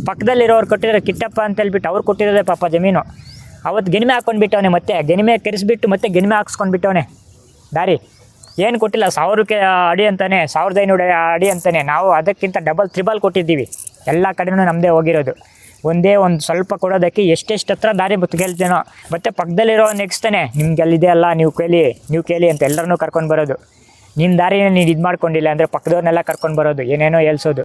ಪಕ್ಕದಲ್ಲಿರೋರು ಕೊಟ್ಟಿರೋ ಕಿಟ್ಟಪ್ಪ ಅಂತ ಹೇಳ್ಬಿಟ್ಟು ಅವ್ರು ಕೊಟ್ಟಿರೋದೇ ಪಾಪ ಜಮೀನು. ಅವತ್ತು ಗೆನಿಮೆ ಹಾಕ್ಕೊಂಡ್ಬಿಟ್ಟವನೆ ಮತ್ತೆ. ಗೆನಿಮೆ ಕೆರೆಸ್ಬಿಟ್ಟು ಮತ್ತೆ ಗೆನಿಮೆ ಹಾಕ್ಸ್ಕೊಂಡ್ಬಿಟ್ಟವನೆ. ದಾರಿ. ಏನು ಕೊಟ್ಟಿಲ್ಲ, ಸಾವಿರಕ್ಕೆ ಅಡಿ ಅಂತಾನೆ, ಸಾವಿರದ ಐನೂರು ಅಡಿ ಅಂತಾನೆ. ನಾವು ಅದಕ್ಕಿಂತ ಡಬಲ್ ತ್ರಿಬಲ್ ಕೊಟ್ಟಿದ್ದೀವಿ. ಎಲ್ಲ ಕಡೆನೂ ನಮ್ಮದೇ ಹೋಗಿರೋದು. ಒಂದೇ ಒಂದು ಸ್ವಲ್ಪ ಕೊಡೋದಕ್ಕೆ ಎಷ್ಟೆಷ್ಟು ಹತ್ರ ದಾರಿ ಬತ್ತು ಕೇಳ್ತೇನೋ. ಮತ್ತೆ ಪಕ್ಕದಲ್ಲಿರೋ ನೆಕ್ಸ್ತಾನೆ ನಿಮ್ಗೆ ಅಲ್ಲಿದೆ ಅಲ್ಲ, ನೀವು ಕೇಳಿ ನೀವು ಕೇಳಿ ಅಂತ ಎಲ್ಲರನ್ನೂ ಕರ್ಕೊಂಡು ಬರೋದು. ನಿಮ್ಮ ದಾರಿನ ನೀನು ಇದು ಮಾಡ್ಕೊಂಡಿಲ್ಲ ಅಂದರೆ ಪಕ್ಕದವ್ರನ್ನೆಲ್ಲ ಕರ್ಕೊಂಡು ಬರೋದು, ಏನೇನೋ ಹೇಳ್ಸೋದು.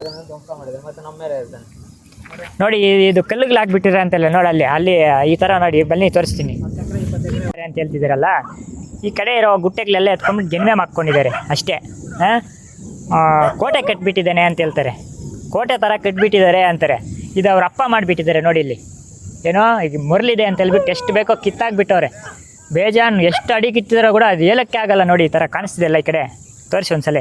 ನೋಡಿ ಇದು- ಇದು ಕಲ್ಲಿಗೆ ಹಾಕ್ಬಿಟ್ಟಿರ ಅಂತಲ್ಲ, ನೋಡಿ ಅಲ್ಲಿ ಅಲ್ಲಿ ಈ ಥರ ನೋಡಿ, ಬನ್ನಿ ತೋರಿಸ್ತೀನಿ. ಅಂತ ಹೇಳ್ತಿದ್ದೀರಲ್ಲ? ಈ ಕಡೆ ಇರೋ ಗುಟ್ಟೆಗಳೆಲ್ಲ ಎತ್ಕೊಂಡ್ಬಿಟ್ಟು ಜನ್ಮೆ ಮಾಡ್ಕೊಂಡಿದ್ದಾರೆ ಅಷ್ಟೇ, ಹಾಂ? ಕೋಟೆ ಕಟ್ಬಿಟ್ಟಿದ್ದಾನೆ ಅಂತ ಹೇಳ್ತಾರೆ. ಕೋಟೆ ಥರ ಕಟ್ಬಿಟ್ಟಿದ್ದಾರೆ ಅಂತಾರೆ. ಇದು ಅವ್ರ ಅಪ್ಪ ಮಾಡಿಬಿಟ್ಟಿದ್ದಾರೆ ನೋಡಿ ಇಲ್ಲಿ. ಏನೋ, ಈಗ ಮುರಳಿದೆ ಅಂತ ಹೇಳ್ಬಿಟ್ಟು ಎಷ್ಟು ಬೇಕೋ ಕಿತ್ತಾಕ್ಬಿಟ್ಟವ್ರೆ. ಬೇಜಾನ್, ಎಷ್ಟು ಅಡಿ ಕಿತ್ತಿದಾರೋ ಕೂಡ ಅದು ಹೇಳೋಕ್ಕೆ ಆಗಲ್ಲ ನೋಡಿ, ಈ ಥರ ಕಾಣಿಸ್ತಿದೆಯಲ್ಲ ಈ ಕಡೆ? ತೋರಿಸಿ ಒಂದ್ಸಲ.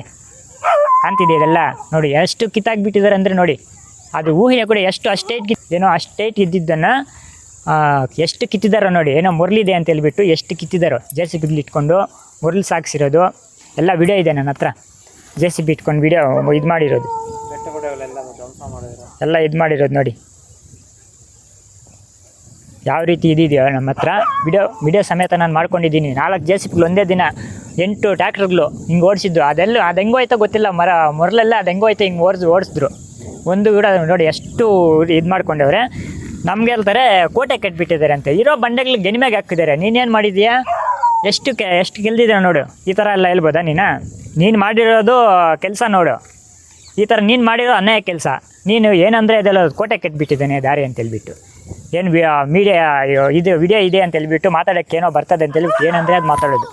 ಕಾಣ್ತಿದೆ ಇದೆಲ್ಲ ನೋಡಿ, ಎಷ್ಟು ಕಿತ್ತಾಗ್ಬಿಟ್ಟಿದ್ದಾರೆ ಅಂದರೆ ನೋಡಿ, ಅದು ಊಹೆ ಕೂಡ ಎಷ್ಟು ಅಷ್ಟೇಟ್ ಏನೋ ಅಷ್ಟೇಟ್ ಇದ್ದಿದ್ದನ್ನು ಎಷ್ಟು ಕಿತ್ತಿದಾರೋ ನೋಡಿ, ಏನೋ ಮುರಳಿದೆ ಅಂತ ಹೇಳ್ಬಿಟ್ಟು ಎಷ್ಟು ಕಿತ್ತಿದಾರೋ. ಜೆ ಸಿ ಬಿಲ್ ಇಟ್ಕೊಂಡು ಮುರಳು ಸಾಕ್ಸಿರೋದು. ಎಲ್ಲ ವಿಡಿಯೋ ಇದೆ ನನ್ನ ಹತ್ರ. ಜೆ ಸಿ ಬಿ ಇಟ್ಕೊಂಡು ವಿಡಿಯೋ ಇದು ಮಾಡಿರೋದು. ಎಲ್ಲ ಇದು ಮಾಡಿರೋದು ನೋಡಿ. ಯಾವ ರೀತಿ ಇದೆಯೋ ನಮ್ಮ ಹತ್ರ. ವಿಡಿಯೋ ವಿಡಿಯೋ ಸಮೇತ ನಾನು ಮಾಡ್ಕೊಂಡಿದ್ದೀನಿ. ನಾಲ್ಕು ಜೆ ಸಿ ಒಂದೇ ದಿನ ಎಂಟು ಟ್ಯಾಕ್ಟ್ರುಗಳು ಹಿಂಗೆ ಓಡಿಸಿದ್ದು ಅದೆಲ್ಲ, ಅದು ಹೆಂಗೋ ಆಯ್ತೋ ಗೊತ್ತಿಲ್ಲ. ಮರ, ಮೊರಲೆಲ್ಲ ಅದು ಹೆಂಗೋ ಆಯ್ತು ಹಿಂಗೆ ಓಡಿಸ್, ಓಡಿಸಿದ್ರು. ಒಂದು ವಿಡಿಯೋ ನೋಡಿ, ಎಷ್ಟು ಇದು ಮಾಡ್ಕೊಂಡವ್ರೆ. ನಮ್ಗೆ ಹೇಳ್ತಾರೆ, ಕೋಟೆ ಕಟ್ಬಿಟ್ಟಿದ್ದಾರೆ ಅಂತ. ಇರೋ ಬಂಡೆಗಳು ಗೆನಿಮೆಗೆ ಹಾಕಿದ್ದಾರೆ ನೀನೇನು ಮಾಡಿದೀಯಾ ಎಷ್ಟು ಕೆ, ಎಷ್ಟು ಗೆಲ್ದಿದ್ದೀರ ನೋಡು. ಈ ಥರ ಎಲ್ಲ ಹೇಳ್ಬೋದಾ ನೀನು? ನೀನು ಮಾಡಿರೋದು ಕೆಲಸ ನೋಡು. ಈ ಥರ ನೀನು ಮಾಡಿರೋ ಅನ್ಯಾಯ ಕೆಲಸ. ನೀನು ಏನಂದರೆ ಅದೆಲ್ಲ ಕೋಟೆ ಕಟ್ಬಿಟ್ಟಿದ್ದಾನೆ, ದಾರಿ ಅಂತ ಹೇಳ್ಬಿಟ್ಟು. ಏನು ಮೀಡಿಯಾ ಇದು ವಿಡಿಯೋ ಇದೆ ಅಂತ ಹೇಳ್ಬಿಟ್ಟು ಮಾತಾಡೋಕ್ಕೆ ಏನೋ ಬರ್ತದೆ ಅಂತ ಹೇಳ್ಬಿಟ್ಟು ಏನಂದರೆ ಅದು ಮಾತಾಡೋದು.